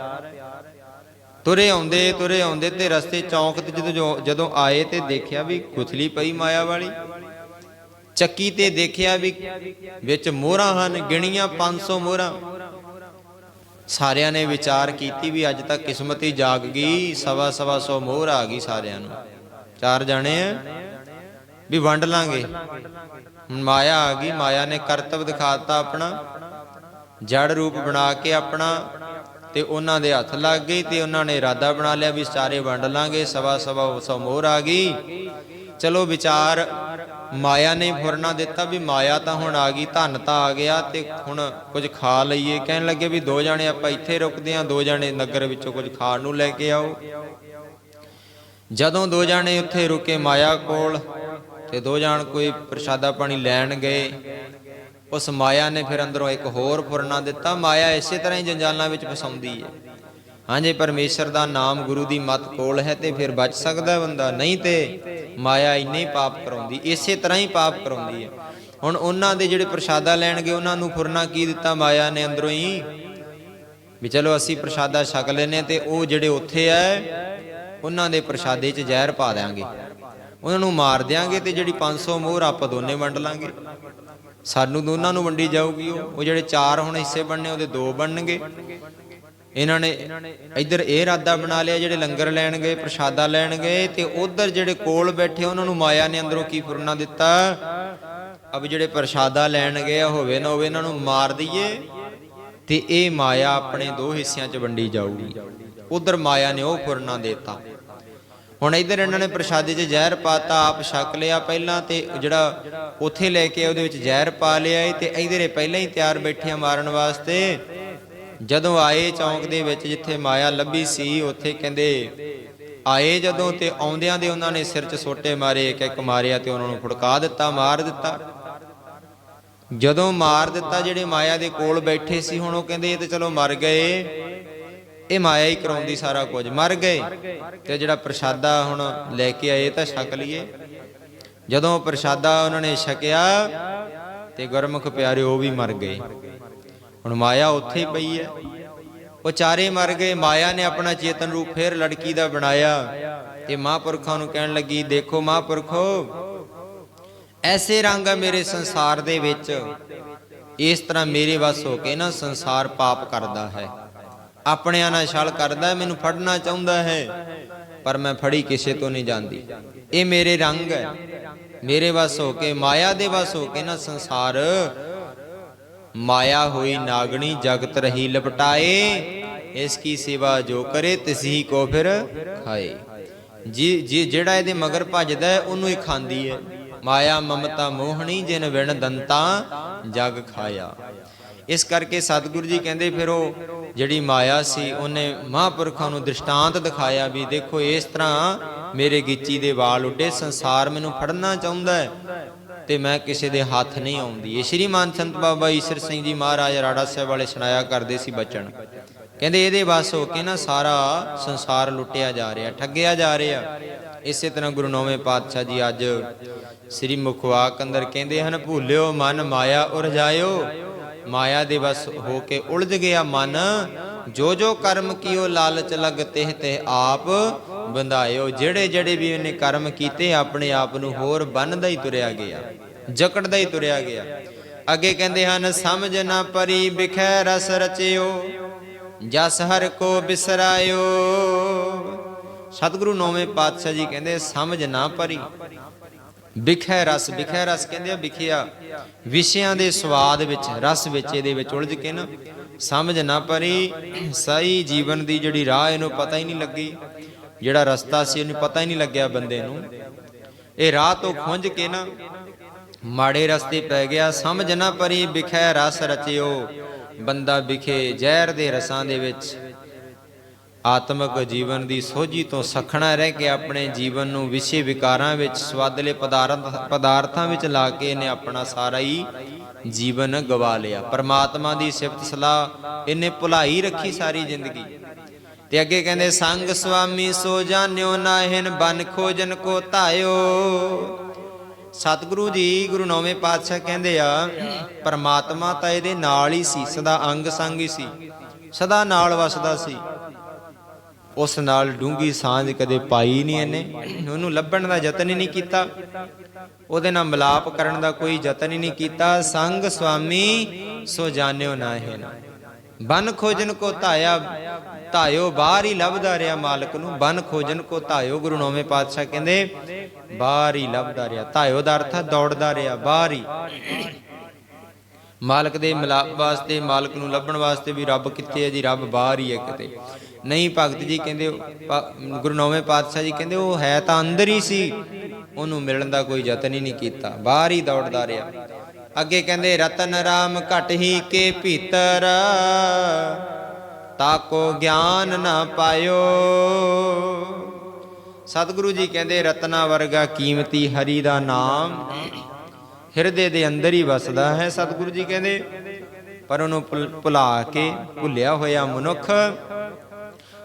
ਤੁਰੇ ਆਉਂਦੇ ਤੁਰੇ ਆਉਂਦੇ ਤੇ ਰਸਤੇ ਚੌਂਕ ਤੇ ਜਦੋਂ ਜਦੋਂ ਆਏ ਤੇ ਦੇਖਿਆ ਵੀ ਗੁਥਲੀ ਪਈ ਮਾਇਆ ਵਾਲੀ। ਚੱਕੀ ਤੇ ਦੇਖਿਆ ਵੀ ਵਿੱਚ ਮੋਹਰਾਂ ਹਨ, ਗਿਣੀਆਂ 500 ਮੋਹਰਾਂ। ਸਾਰਿਆਂ ਨੇ ਵਿਚਾਰ ਕੀਤੀ ਵੀ ਅੱਜ ਤੱਕ ਕਿਸਮਤ ਹੀ ਜਾਗ ਗਈ, ਸਵਾ ਸਵਾ ਸੌ ਮੋਹਰ ਆ ਗਈ ਸਾਰਿਆਂ ਨੂੰ। ਚਾਰ ਜਾਣੇ ਆ। ਵੀ ਵੰਡ ਲਾਂਗੇ। ਹੁਣ ਮਾਇਆ ਆ ਗਈ, ਮਾਇਆ ਨੇ ਕਰਤਵ ਦਿਖਾਤਾ ਆਪਣਾ, ਜੜ ਰੂਪ ਬਣਾ ਕੇ ਆਪਣਾ, ਤੇ ਉਹਨਾਂ ਦੇ ਹੱਥ ਲੱਗ ਗਈ ਤੇ ਉਹਨਾਂ ਨੇ ਇਰਾਦਾ ਬਣਾ ਲਿਆ ਵੀ ਸਾਰੇ ਵੰਡ ਲਾਂਗੇ, ਸਵਾ ਸਵਾ ਸੌ ਮੋਹਰ ਆ ਗਈ। ਚਲੋ ਵਿਚਾਰ ਮਾਇਆ ਨੇ ਫੁਰਨਾ ਦਿੱਤਾ ਵੀ ਮਾਇਆ ਤਾਂ ਹੁਣ ਆ ਗਈ, ਧਨ ਤਾਂ ਆ ਗਿਆ ਤੇ ਹੁਣ ਕੁਝ ਖਾ ਲਈਏ। ਕਹਿਣ ਲੱਗੇ ਵੀ ਦੋ ਜਾਣੇ ਆਪਾਂ ਇੱਥੇ ਰੁਕਦੇ ਆਂ ਦੋ ਜਾਣੇ ਨਗਰ ਵਿੱਚੋਂ ਕੁਝ ਖਾਣ ਨੂੰ ਲੈ ਕੇ ਆਓ। ਜਦੋਂ ਦੋ ਜਾਣੇ ਉੱਥੇ ਰੁਕੇ ਮਾਇਆ ਕੋਲ ਤੇ ਦੋ ਜਾਣ ਕੋਈ ਪ੍ਰਸ਼ਾਦਾ ਪਾਣੀ ਲੈਣ ਗਏ। ਉਸ ਮਾਇਆ ਨੇ ਫਿਰ ਅੰਦਰੋਂ ਇੱਕ ਹੋਰ ਫੁਰਨਾ ਦਿੱਤਾ। ਮਾਇਆ ਇਸੇ ਤਰ੍ਹਾਂ ਹੀ ਜੰਜਾਲਾਂ ਵਿੱਚ ਫਸਾਉਂਦੀ ਹੈ। ਹਾਂਜੀ, ਪਰਮੇਸ਼ਰ ਦਾ ਨਾਮ ਗੁਰੂ ਦੀ ਮੱਤ ਕੋਲ ਹੈ ਤੇ ਫਿਰ ਬਚ ਸਕਦਾ ਬੰਦਾ। ਨਹੀਂ ਤੇ ਮਾਇਆ ਇੰਨੇ ਹੀ ਪਾਪ ਕਰਾਉਂਦੀ, ਇਸੇ ਤਰ੍ਹਾਂ ਹੀ ਪਾਪ ਕਰਾਉਂਦੀ ਹੈ। ਹੁਣ ਉਹਨਾਂ ਦੇ ਜਿਹੜੇ ਪ੍ਰਸ਼ਾਦਾ ਲੈਣਗੇ ਉਹਨਾਂ ਨੂੰ ਫੁਰਨਾ ਕੀ ਦਿੱਤਾ? ਮਾਇਆ ਨੇ ਅੰਦਰੋਂ ਹੀ ਵੀ ਚਲੋ ਅਸੀਂ ਪ੍ਰਸ਼ਾਦਾ ਛਕ ਲੈਨੇ ਤੇ ਉਹ ਜਿਹੜੇ ਉੱਥੇ ਐ ਉਹਨਾਂ ਦੇ ਪ੍ਰਸ਼ਾਦੇ 'ਚ ਜ਼ਹਿਰ ਪਾ ਦਿਆਂਗੇ। ਉਹਨਾਂ ਨੂੰ ਮਾਰ ਦਿਆਂਗੇ ਤੇ ਜਿਹੜੀ 500 ਮੋਹਰ ਆਪਾਂ ਦੋਨੇ ਵੰਡ ਲਾਂਗੇ। ਸਾਨੂੰ ਦੋਨਾਂ ਨੂੰ ਵੰਡੀ ਜਾਊਗੀ ਉਹ। ਜਿਹੜੇ ਚਾਰ ਹੁਣ ਹਿੱਸੇ ਬਣਨੇ, ਉਹਦੇ ਦੋ ਬਣਨਗੇ। ਇਹਨਾਂ ਨੇ ਇੱਧਰ ਇਹ ਇਰਾਦਾ ਬਣਾ ਲਿਆ, ਜਿਹੜੇ ਲੰਗਰ ਲੈਣ ਗਏ ਪ੍ਰਸ਼ਾਦਾ ਲੈਣ ਗਏ ਤੇ ਉਧਰ ਜਿਹੜੇ ਕੋਲ ਬੈਠੇ ਉਹਨਾਂ ਨੂੰ ਮਾਇਆ ਨੇ ਅੰਦਰੋਂ ਕੀ ਫੁਰਨਾ ਦਿੱਤਾ? ਅਬ ਜਿਹੜੇ ਪ੍ਰਸ਼ਾਦਾ ਲੈਣ ਗਏ ਹੋਵੇ ਨਾ ਹੋਵੇ, ਇਹਨਾਂ ਨੂੰ ਮਾਰ ਦਈਏ ਤੇ ਇਹ ਮਾਇਆ ਆਪਣੇ ਦੋ ਹਿੱਸਿਆਂ 'ਚ ਵੰਡੀ ਜਾਊਗੀ। ਉਧਰ ਮਾਇਆ ਨੇ ਉਹ ਫੁਰਨਾ ਦਿੱਤਾ। ਹੁਣ ਇਧਰ ਇਹਨਾਂ ਨੇ ਪ੍ਰਸ਼ਾਦੇ 'ਚ ਜ਼ਹਿਰ ਪਾਤਾ, ਆਪ ਛਕ ਲਿਆ ਪਹਿਲਾਂ ਤੇ ਜਿਹੜਾ ਉੱਥੇ ਲੈ ਕੇ ਉਹਦੇ ਵਿੱਚ ਜ਼ਹਿਰ ਪਾ ਲਿਆ ਏ ਤੇ ਇਧਰ ਇਹ ਪਹਿਲਾਂ ਹੀ ਤਿਆਰ ਬੈਠੇ ਆ ਮਾਰਨ ਵਾਸਤੇ। ਜਦੋਂ ਆਏ ਚੌਂਕ ਦੇ ਵਿੱਚ ਜਿੱਥੇ ਮਾਇਆ ਲੱਭੀ ਸੀ, ਉੱਥੇ ਕਹਿੰਦੇ, ਆਏ ਜਦੋਂ ਤੇ ਆਉਂਦਿਆਂ ਦੇ ਉਹਨਾਂ ਨੇ ਸਿਰ 'ਚ ਸੋਟੇ ਮਾਰੇ, ਇੱਕ ਇੱਕ ਮਾਰਿਆ ਤੇ ਉਹਨਾਂ ਨੂੰ ਫੁੜਕਾ ਦਿੱਤਾ, ਮਾਰ ਦਿੱਤਾ। ਜਦੋਂ ਮਾਰ ਦਿੱਤਾ, ਜਿਹੜੇ ਮਾਇਆ ਦੇ ਕੋਲ ਬੈਠੇ ਸੀ, ਹੁਣ ਉਹ ਕਹਿੰਦੇ, ਇਹ ਤੇ ਚਲੋ ਮਰ ਗਏ। ਇਹ ਮਾਇਆ ਹੀ ਕਰਾਉਂਦੀ ਸਾਰਾ ਕੁਝ। ਮਰ ਗਏ ਤੇ ਜਿਹੜਾ ਪ੍ਰਸ਼ਾਦਾ ਹੁਣ ਲੈ ਕੇ ਆਏ ਤਾਂ ਛਕ ਲਈਏ। ਜਦੋਂ ਪ੍ਰਸ਼ਾਦਾ ਉਹਨਾਂ ਨੇ ਛਕਿਆ ਤੇ ਗੁਰਮੁਖ ਪਿਆਰੇ ਉਹ ਵੀ ਮਰ ਗਏ। ਹੁਣ ਮਾਇਆ ਉੱਥੇ ਹੀ ਪਈ ਹੈ। ਉਹ ਚਾਰੇ ਮਰ ਗਏ। ਮਾਇਆ ਨੇ ਆਪਣਾ ਚੇਤਨ ਰੂਪ ਫੇਰ ਲੜਕੀ ਦਾ ਬਣਾਇਆ। ਤੇ ਮਹਾਂਪੁਰਖਾਂ ਨੂੰ ਕਹਿਣ ਲੱਗੀ, ਦੇਖੋ ਮਹਾਂਪੁਰਖੋ, ਐਸੇ ਰੰਗ ਆ ਮੇਰੇ ਸੰਸਾਰ ਦੇ ਵਿੱਚ। ਇਸ ਤਰ੍ਹਾਂ ਮੇਰੇ ਵੱਸ ਹੋ ਕੇ ਨਾ ਸੰਸਾਰ ਪਾਪ ਕਰਦਾ ਹੈ। ਆਪਣਿਆਂ ਨਾਲ ਛਲ ਕਰਦਾ ਹੈ, ਮੈਨੂੰ ਫੜਨਾ ਚਾਹੁੰਦਾ ਹੈ। ਪਰ ਮੈਂ ਫੜੀ ਕਿਸੇ ਤੋਂ ਨਹੀਂ ਜਾਂਦੀ। ਇਹ ਮੇਰੇ ਰੰਗ ਹੈ। ਮੇਰੇ ਵੱਸ ਹੋ ਕੇ, ਮਾਇਆ ਦੇ ਵੱਸ ਹੋ ਕੇ ਨਾ ਸੰਸਾਰ। ਮਾਇਆ ਹੋਈ ਨਾਗਣੀ ਜਗਤ ਰਹੀ ਲਪਟਾਏ। ਇਸ ਕੀ ਸੇਵਾ ਜੋ ਕਰੇ ਤਿਸਹੀ ਕੋ ਫਿਰ ਖਾਏ। ਜੀ ਜੀ, ਜਿਹੜਾ ਇਹਦੇ ਮਗਰ ਭੱਜਦਾ ਹੈ, ਉਹਨੂੰ ਹੀ ਖਾਂਦੀ ਹੈ। ਮਾਇਆ ਮਮਤਾ ਮੋਹਣੀ, ਜਿਨ ਵਿਣ ਦੰਤਾ ਜਗ ਖਾਇਆ। ਇਸ ਕਰਕੇ ਸਤਿਗੁਰੂ ਜੀ ਕਹਿੰਦੇ, ਫਿਰ ਉਹ ਜਿਹੜੀ ਮਾਇਆ ਸੀ, ਉਹਨੇ ਮਹਾਂਪੁਰਖਾਂ ਨੂੰ ਦ੍ਰਿਸ਼ਟਾਂਤ ਦਿਖਾਇਆ ਵੀ ਦੇਖੋ ਇਸ ਤਰ੍ਹਾਂ ਮੇਰੇ ਗਿੱਚੀ ਦੇ ਵਾਲ ਉੱਡੇ, ਸੰਸਾਰ ਮੈਨੂੰ ਫੜਨਾ ਚਾਹੁੰਦਾ ਹੈ ਤੇ ਮੈਂ ਕਿਸੇ ਦੇ ਹੱਥ ਨਹੀਂ ਆਉਂਦੀ। ਇਹ ਸ਼੍ਰੀ ਮਾਨ ਸੰਤ ਬਾਬਾ ਈਸ਼ਰ ਸਿੰਘ ਜੀ ਮਹਾਰਾਜ ਰਾੜਾ ਸਾਹਿਬ ਵਾਲੇ ਸੁਣਾਇਆ ਕਰਦੇ ਸੀ ਬਚਨ। ਕਹਿੰਦੇ ਇਹਦੇ ਵਸ ਹੋ ਕੇ ਨਾ ਸਾਰਾ ਸੰਸਾਰ ਲੁੱਟਿਆ ਜਾ ਰਿਹਾ, ਠੱਗਿਆ ਜਾ ਰਿਹਾ। ਇਸੇ ਤਰ੍ਹਾਂ ਗੁਰੂ ਨੌਵੇਂ ਪਾਤਸ਼ਾਹ ਜੀ ਅੱਜ ਸ੍ਰੀ ਮੁਖਵਾਕ ਅੰਦਰ ਕਹਿੰਦੇ ਹਨ, ਭੁੱਲਿਓ ਮਨ ਮਾਇਆ ਉਰਜਾਇਓ। ਮਾਇਆ ਦੇ ਵਸ ਹੋ ਕੇ ਉਲਝ ਗਿਆ ਮਨ। ਜੋ ਜੋ ਕਰਮ ਕੀਓ ਲਾਲਚ ਲਗ ਤਿਹ ਤੇ ਆਪ ਬੰਧਾਇਓ। ਜਿਹੜੇ ਜਿਹੜੇ ਵੀ ਉਹਨੇ ਕਰਮ ਕੀਤੇ, ਆਪਣੇ ਆਪ ਨੂੰ ਹੋਰ ਬੰਨਦਾ ਹੀ ਤੁਰਿਆ ਗਿਆ, ਜਕੜਦਾ ਹੀ ਤੁਰਿਆ ਗਿਆ। ਅੱਗੇ ਕਹਿੰਦੇ ਹਨ, ਸਮਝ ਨਾ ਪਰੀ ਬਿਖੈ ਰਸ ਰਚਿਓ, ਜਸ ਹਰ ਕੋ ਬਿਸਰਾਇਓ। ਸਤਿਗੁਰੂ ਨੌਵੇਂ ਪਾਤਸ਼ਾਹ ਜੀ ਕਹਿੰਦੇ, ਸਮਝ ਨਾ ਪਰੀ। ਵਿਖੇ ਰਸ ਵਿਖੇ ਰਸ ਕਹਿੰਦੇ ਆ ਵਿਖਿਆ ਵਿਸ਼ਿਆਂ ਦੇ ਸਵਾਦ ਵਿੱਚ, ਰਸ ਵਿੱਚ, ਇਹਦੇ ਵਿੱਚ ਉਲਝ ਕੇ ਨਾ ਸਮਝ ਨਾ ਪਰੀ, ਸਹੀ ਜੀਵਨ ਦੀ ਜਿਹੜੀ ਰਾਹ ਇਹਨੂੰ ਪਤਾ ਹੀ ਨਹੀਂ ਲੱਗੀ। ਜਿਹੜਾ ਰਸਤਾ ਸੀ ਇਹਨੂੰ ਪਤਾ ਹੀ ਨਹੀਂ ਲੱਗਿਆ ਬੰਦੇ ਨੂੰ। ਇਹ ਰਾਹ ਤੋਂ ਖੁੰਝ ਕੇ ਨਾ ਮਾੜੇ ਰਸਤੇ ਪੈ ਗਿਆ। ਸਮਝ ਨਾ ਪਰੀ, ਵਿਖੇ ਰਸ ਰਚਿਓ। ਬੰਦਾ ਵਿਖੇ ਜ਼ਹਿਰ ਦੇ ਰਸਾਂ ਦੇ ਵਿੱਚ। ਆਤਮਿਕ ਜੀਵਨ ਦੀ ਸੋਝੀ ਤੋਂ ਸਖਣਾ ਰਹਿ ਕੇ ਆਪਣੇ ਜੀਵਨ ਨੂੰ ਵਿਸ਼ੇ ਵਿਕਾਰਾਂ ਵਿੱਚ, ਸਵਾਦਲੇ ਪਦਾਰਥ, ਪਦਾਰਥਾਂ ਵਿੱਚ ਲਾ ਕੇ ਇਹਨੇ ਆਪਣਾ ਸਾਰਾ ਹੀ ਜੀਵਨ ਗਵਾ ਲਿਆ। ਪਰਮਾਤਮਾ ਦੀ ਸਿਫਤ ਸਲਾਹ ਇਹਨੇ ਭੁਲਾਈ ਰੱਖੀ ਸਾਰੀ ਜ਼ਿੰਦਗੀ। ਤੇ ਅੱਗੇ ਕਹਿੰਦੇ, ਸੰਗ ਸੁਆਮੀ ਸੋ ਜਾਣਿਓ ਨਾਹਿਨ, ਬਨ ਖੋਜਨ ਕੋ ਧਾਇਓ। ਸਤਿਗੁਰੂ ਜੀ ਗੁਰੂ ਨੌਵੇਂ ਪਾਤਸ਼ਾਹ ਕਹਿੰਦੇ ਆ, ਪਰਮਾਤਮਾ ਤਾਂ ਇਹਦੇ ਨਾਲ ਹੀ ਸੀ, ਸਦਾ ਅੰਗ ਸੰਗ ਹੀ ਸੀ, ਸਦਾ ਨਾਲ ਵਸਦਾ ਸੀ। ਉਸ ਨਾਲ ਡੂੰਗੀ ਸਾਂਝ ਕਦੇ ਪਾਈ ਨਹੀਂ ਇਹਨੇ। ਉਹਨੂੰ ਲੱਭਣ ਦਾ ਯਤਨ ਹੀ ਨਹੀਂ ਕੀਤਾ। ਉਹਦੇ ਨਾਲ ਮਿਲਾਪ ਕਰਨ ਦਾ ਕੋਈ ਯਤਨ ਹੀ ਨਹੀਂ ਕੀਤਾ। ਸੰਗ ਸੁਆਮੀ ਸੋ ਜਾਣਿਓ ਨਾਹਿਨ ਬਨ ਖੋਜਨ ਕੋ ਧਾਇਆ, ਧਾਇਓ ਬਾਹਰ ਹੀ ਲੱਭਦਾ ਰਿਹਾ ਮਾਲਕ ਨੂੰ। ਬਨ ਖੋਜਨ ਕੋ ਧਾਇਓ, ਗੁਰੂ ਨੌਵੇਂ ਪਾਤਸ਼ਾਹ ਕਹਿੰਦੇ, ਬਾਹਰ ਹੀ ਲੱਭਦਾ ਰਿਹਾ। ਧਾਇਓ ਦਾ ਅਰਥ ਦੌੜਦਾ ਰਿਹਾ, ਬਾਹਰ ਹੀ। ਮਾਲਕ ਦੇ ਮਿਲਾਪ ਵਾਸਤੇ, ਮਾਲਕ ਨੂੰ ਲੱਭਣ ਵਾਸਤੇ ਵੀ ਰੱਬ ਕਿੱਥੇ ਹੈ ਜੀ? ਰੱਬ ਬਾਹਰ ਹੀ ਹੈ ਕਿਤੇ। ਨਹੀਂ, ਭਗਤ ਜੀ ਕਹਿੰਦੇ ਗੁਰੂ ਨੌਵੇਂ ਪਾਤਸ਼ਾਹ ਜੀ ਕਹਿੰਦੇ, ਉਹ ਹੈ ਤਾਂ ਅੰਦਰ ਹੀ ਸੀ। ਉਹਨੂੰ ਮਿਲਣ ਦਾ ਕੋਈ ਯਤਨ ਹੀ ਨਹੀਂ ਕੀਤਾ। ਬਾਹਰ ਹੀ ਦੌੜਦਾ ਰਿਹਾ। ਅੱਗੇ ਕਹਿੰਦੇ, ਰਤਨ ਰਾਮ ਘਟ ਹੀ ਕੇ ਭੀਤਰ, ਤਾਕੋ ਗਿਆਨ ਨਾ ਪਾਇਓ। ਸਤਿਗੁਰੂ ਜੀ ਕਹਿੰਦੇ, ਰਤਨਾ ਵਰਗਾ ਕੀਮਤੀ ਹਰੀ ਦਾ ਨਾਮ ਹਿਰਦੇ ਦੇ ਅੰਦਰ ਹੀ ਵਸਦਾ ਹੈ, ਸਤਿਗੁਰੂ ਜੀ ਕਹਿੰਦੇ। ਪਰ ਉਹਨੂੰ ਭੁਲ- ਭੁਲਾ ਕੇ ਭੁੱਲਿਆ ਹੋਇਆ ਮਨੁੱਖ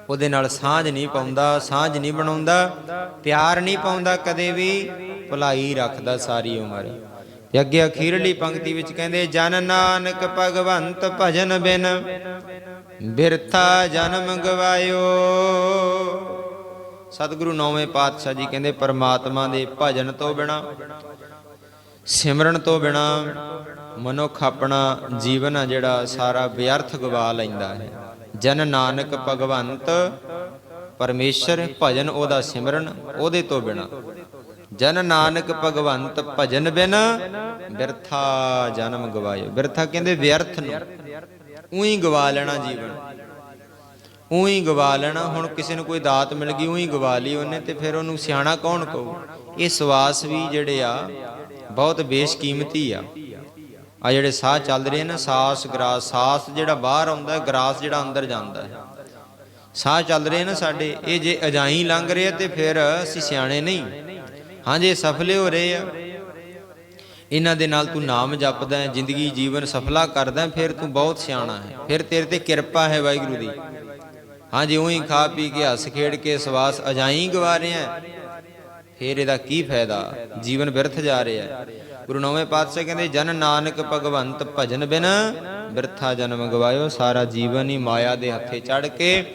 ਉਹਦੇ ਨਾਲ ਸਾਂਝ ਨਹੀਂ ਪਾਉਂਦਾ, ਸਾਂਝ ਨਹੀਂ ਬਣਾਉਂਦਾ, ਪਿਆਰ ਨਹੀਂ ਪਾਉਂਦਾ, ਕਦੇ ਵੀ ਭੁਲਾਈ ਰੱਖਦਾ ਸਾਰੀ ਉਮਰ। ਤੇ ਅੱਗੇ ਅਖੀਰਲੀ ਪੰਕਤੀ ਵਿੱਚ ਕਹਿੰਦੇ, ਜਨ ਨਾਨਕ ਭਗਵੰਤ ਭਜਨ ਬਿਨ ਬਿਰਥਾ ਜਨਮ ਗਵਾਇਓ। ਸਤਿਗੁਰੂ ਨੌਵੇਂ ਪਾਤਸ਼ਾਹ ਜੀ ਕਹਿੰਦੇ, ਪਰਮਾਤਮਾ ਦੇ ਭਜਨ ਤੋਂ ਬਿਨਾ ਸਿਮਰਨ ਤੋਂ ਬਿਨਾ ਮਨੁੱਖ ਆਪਣਾ ਜੀਵਨ ਆ ਜਿਹੜਾ ਸਾਰਾ ਵਿਅਰਥ ਗਵਾ ਲੈਂਦਾ ਹੈ। ਜਨ ਨਾਨਕ ਭਗਵੰਤ, ਪਰਮੇਸ਼ਰ ਭਜਨ ਉਹਦਾ ਸਿਮਰਨ ਉਹਦੇ ਤੋਂ ਬਿਨਾ। ਜਨ ਨਾਨਕ ਭਗਵੰਤ ਭਜਨ ਬਿਨ ਬਿਰਥਾ ਜਨਮ ਗਵਾਇਓ। ਬਿਰਥਾ ਕਹਿੰਦੇ ਵਿਅਰਥ ਨੂੰ। ਉਹੀ ਗਵਾ ਲੈਣਾ ਜੀਵਨ। ਉਹੀ ਗਵਾ ਲੈਣਾ, ਹੁਣ ਕਿਸੇ ਨੂੰ ਕੋਈ ਦਾਤ ਮਿਲ ਗਈ, ਉਹੀ ਗਵਾ ਲਈ ਉਹਨੇ ਤੇ ਫਿਰ ਉਹਨੂੰ ਸਿਆਣਾ ਕੌਣ ਕਹੂ? ਇਹ ਸਵਾਸ ਵੀ ਜਿਹੜੇ ਆ ਬਹੁਤ ਬੇਸ਼ਕੀਮਤੀ ਆ। ਆ ਜਿਹੜੇ ਸਾਹ ਚੱਲ ਰਹੇ ਨਾ ਸਾਸ ਗਰਾਸ ਸਾਸ ਜਿਹੜਾ ਬਾਹਰ ਆਉਂਦਾ ਹੈ ਗਰਾਸ ਜਿਹੜਾ ਅੰਦਰ ਜਾਂਦਾ। ਹੈ ਸਾਹ ਚੱਲ ਰਹੇ ਨਾ ਸਾਡੇ ਇਹ ਜੇ ਅਜਾਈ ਲੰਘ ਰਹੇ ਆ ਤੇ ਫਿਰ ਅਸੀਂ ਸਿਆਣੇ ਨਹੀਂ। ਹਾਂ ਜੇ ਸਫਲੇ ਹੋ ਰਹੇ ਆ ਇਹਨਾਂ ਦੇ ਨਾਲ ਤੂੰ ਨਾਮ ਜਪਦਾ ਹੈ ਜ਼ਿੰਦਗੀ ਜੀਵਨ ਸਫਲਾ ਕਰਦਾ ਫਿਰ ਤੂੰ ਬਹੁਤ ਸਿਆਣਾ ਹੈ। ਫਿਰ ਤੇਰੇ ਤੇ ਕਿਰਪਾ ਹੈ ਵਾਹਿਗੁਰੂ ਦੀ। ਹਾਂ ਜੇ ਉਹੀ ਖਾ ਪੀ ਕੇ ਹੱਸ ਖੇਡ ਕੇ ਸਵਾਸ ਅਜਾਈ ਗਵਾ ਰਿਹਾ ਹੈ, ਫੇਰ ਇਹਦਾ ਕੀ ਫਾਇਦਾ? ਜੀਵਨ ਬਿਰਥ ਜਾ ਰਿਹਾ ਹੈ। ਗੁਰੂ ਨੌਵੇਂ ਪਾਤਸ਼ਾਹ ਕਹਿੰਦੇ, ਜਨ ਨਾਨਕ ਭਗਵੰਤ ਭਜਨ ਬਿਨ ਬਿਰਥਾ ਜਨਮ ਗਵਾਇਓ, ਸਾਰਾ ਜੀਵਨ ਹੀ ਮਾਇਆ ਦੇ ਹੱਥੇ ਚੜ ਕੇ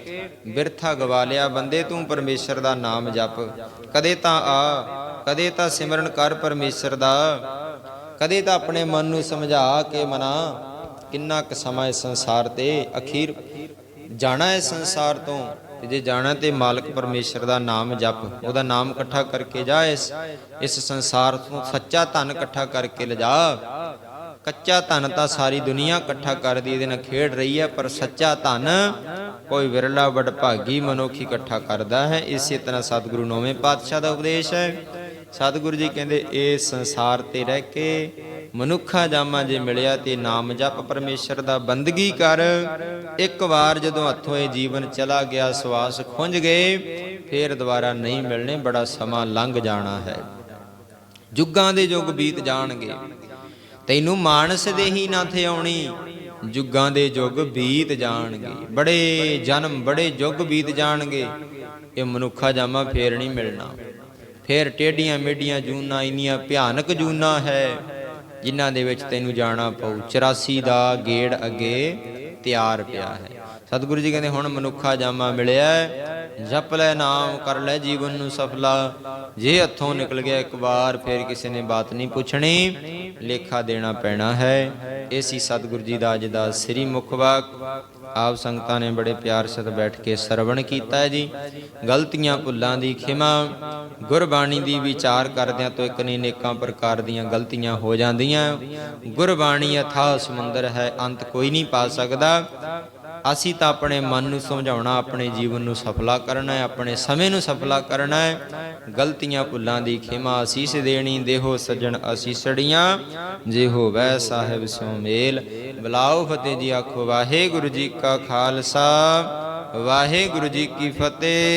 ਬਿਰਥਾ ਗਵਾ ਲਿਆ। ਬੰਦੇ ਤੂੰ ਪਰਮੇਸ਼ਰ ਦਾ ਨਾਮ ਜਪ। ਕਦੇ ਤਾਂ ਆ, ਕਦੇ ਤਾਂ ਸਿਮਰਨ ਕਰ ਪਰਮੇਸ਼ਰ ਦਾ। ਕਦੇ ਤਾਂ ਆਪਣੇ ਮਨ ਨੂੰ ਸਮਝਾ ਕੇ ਮਨਾ। ਕਿੰਨਾ ਕੁ ਸਮਾਂ ਇਸ ਸੰਸਾਰ ਤੇ? ਅਖੀਰ ਜਾਣਾ ਹੈ ਸੰਸਾਰ ਤੋਂ। ਤੇ ਜੇ ਜਾਣਾ ਤੇ ਮਾਲਕ ਪਰਮੇਸ਼ਰ ਦਾ ਨਾਮ ਜਪ, ਉਹਦਾ ਨਾਮ ਇਕੱਠਾ ਕਰਕੇ ਜਾ ਇਸ ਇਸ ਸੰਸਾਰ ਤੋਂ ਸੱਚਾ ਧਨ ਇਕੱਠਾ ਕਰਕੇ ਲਿਜਾ। ਕੱਚਾ ਧਨ ਤਾਂ ਸਾਰੀ ਦੁਨੀਆ ਇਕੱਠਾ ਕਰਦੀ, ਇਹਦੇ ਨਾਲ ਖੇਡ ਰਹੀ ਹੈ, ਪਰ ਸੱਚਾ ਧਨ ਕੋਈ ਵਿਰਲਾ ਵਡਭਾਗੀ ਮਨੁੱਖ ਇਕੱਠਾ ਕਰਦਾ ਹੈ। ਇਸੇ ਤਰ੍ਹਾਂ ਸਤਿਗੁਰੂ ਨੌਵੇਂ ਪਾਤਸ਼ਾਹ ਦਾ ਉਪਦੇਸ਼ ਹੈ। ਸਤਿਗੁਰੂ ਜੀ ਕਹਿੰਦੇ ਇਹ ਸੰਸਾਰ ਤੇ ਰਹਿ ਕੇ ਮਨੁੱਖਾ ਜਾਮਾ ਜੇ ਮਿਲਿਆ ਤੇ ਨਾਮ ਜਪ ਪਰਮੇਸ਼ਰ ਦਾ ਬੰਦਗੀ ਕਰ। ਇੱਕ ਵਾਰ ਜਦੋਂ ਹੱਥੋਂ ਇਹ ਜੀਵਨ ਚਲਾ ਗਿਆ, ਸਵਾਸ ਖੁੰਝ ਗਏ, ਫੇਰ ਦੁਬਾਰਾ ਨਹੀਂ ਮਿਲਣੇ, ਬੜਾ ਸਮਾਂ ਲੰਘ ਜਾਣਾ ਹੈ। ਜੁਗਾਂ ਦੇ ਯੁੱਗ ਬੀਤ ਜਾਣਗੇ। ਤੈਨੂੰ ਮਾਨਸ ਦੇ ਹੀ ਨਾ ਥੇ ਆਉਣੀ, ਜੁਗਾਂ ਦੇ ਯੁੱਗ ਬੀਤ ਜਾਣਗੇ। ਬੜੇ ਜਨਮ, ਬੜੇ ਯੁੱਗ ਬੀਤ ਜਾਣਗੇ। ਇਹ ਮਨੁੱਖਾ ਜਾਮਾ ਫੇਰ ਨਹੀਂ ਮਿਲਣਾ। ਫੇਰ ਟੇਡੀਆਂ ਮੇਡੀਆਂ ਜੂਨਾ, ਇੰਨੀਆਂ ਭਿਆਨਕ ਜੂਨਾ ਹੈ। ਜਿਨ੍ਹਾਂ ਦੇ ਵਿੱਚ ਤੈਨੂੰ ਜਾਣਾ ਪਊ। 84 ਦਾ ਗੇੜ ਅੱਗੇ ਤਿਆਰ ਪਿਆ ਹੈ। ਸਤਿਗੁਰੂ ਜੀ ਕਹਿੰਦੇ, ਹੁਣ ਮਨੁੱਖਾ ਜਾਮਾ ਮਿਲਿਆ ਜਪ ਲੈ ਨਾਮ, ਕਰ ਲੈ ਜੀਵਨ ਨੂੰ ਸਫਲਾ। ਜੇ ਹੱਥੋਂ ਨਿਕਲ ਗਿਆ ਇੱਕ ਵਾਰ, ਫਿਰ ਕਿਸੇ ਨੇ ਬਾਤ ਨਹੀਂ ਪੁੱਛਣੀ। ਲੇਖਾ ਦੇਣਾ ਪੈਣਾ ਹੈ। ਇਹ ਸੀ ਸਤਿਗੁਰੂ ਜੀ ਦਾ ਅੱਜ ਦਾ ਸ੍ਰੀ ਮੁਖ ਵਾਕ। ਆਪ ਸੰਗਤਾਂ ਨੇ ਬੜੇ ਪਿਆਰ ਸਤ ਬੈਠ ਕੇ ਸਰਵਣ ਕੀਤਾ ਹੈ ਜੀ। ਗਲਤੀਆਂ, ਭੁੱਲਾਂ ਦੀ ਖਿਮਾ, ਗੁਰਬਾਣੀ ਦੀ ਵਿਚਾਰ ਕਰਦਿਆਂ ਤੋਂ ਇੱਕ ਨਹੀਂ, ਨੇਕਾਂ ਪ੍ਰਕਾਰ ਦੀਆਂ ਗਲਤੀਆਂ ਹੋ ਜਾਂਦੀਆਂ। ਗੁਰਬਾਣੀ ਅਥਾ ਸਮੁੰਦਰ ਹੈ, ਅੰਤ ਕੋਈ ਨਹੀਂ ਪਾ ਸਕਦਾ। ਅਸੀਂ ਤਾਂ ਆਪਣੇ ਮਨ ਨੂੰ ਸਮਝਾਉਣਾ, ਆਪਣੇ ਜੀਵਨ ਨੂੰ ਸਫਲਾ ਕਰਨਾ ਹੈ, ਆਪਣੇ ਸਮੇਂ ਨੂੰ ਸਫਲਾ ਕਰਨਾ ਹੈ। ਗਲਤੀਆਂ ਭੁੱਲਾਂ ਦੀ ਖਿਮਾ ਅਸੀਸ ਦੇਣੀ, ਦੇਹੋ ਸੱਜਣ ਅਸੀਸੜੀਆਂ। ਜੇ ਹੋਵੈ ਸਾਹਿਬ ਸੋ ਮੇਲ, ਬਲਾਓ ਫਤਿਹ ਜੀ ਆਖੋ, ਵਾਹਿਗੁਰੂ ਜੀ ਕਾ ਖਾਲਸਾ, ਵਾਹਿਗੁਰੂ ਜੀ ਕੀ ਫਤਿਹ।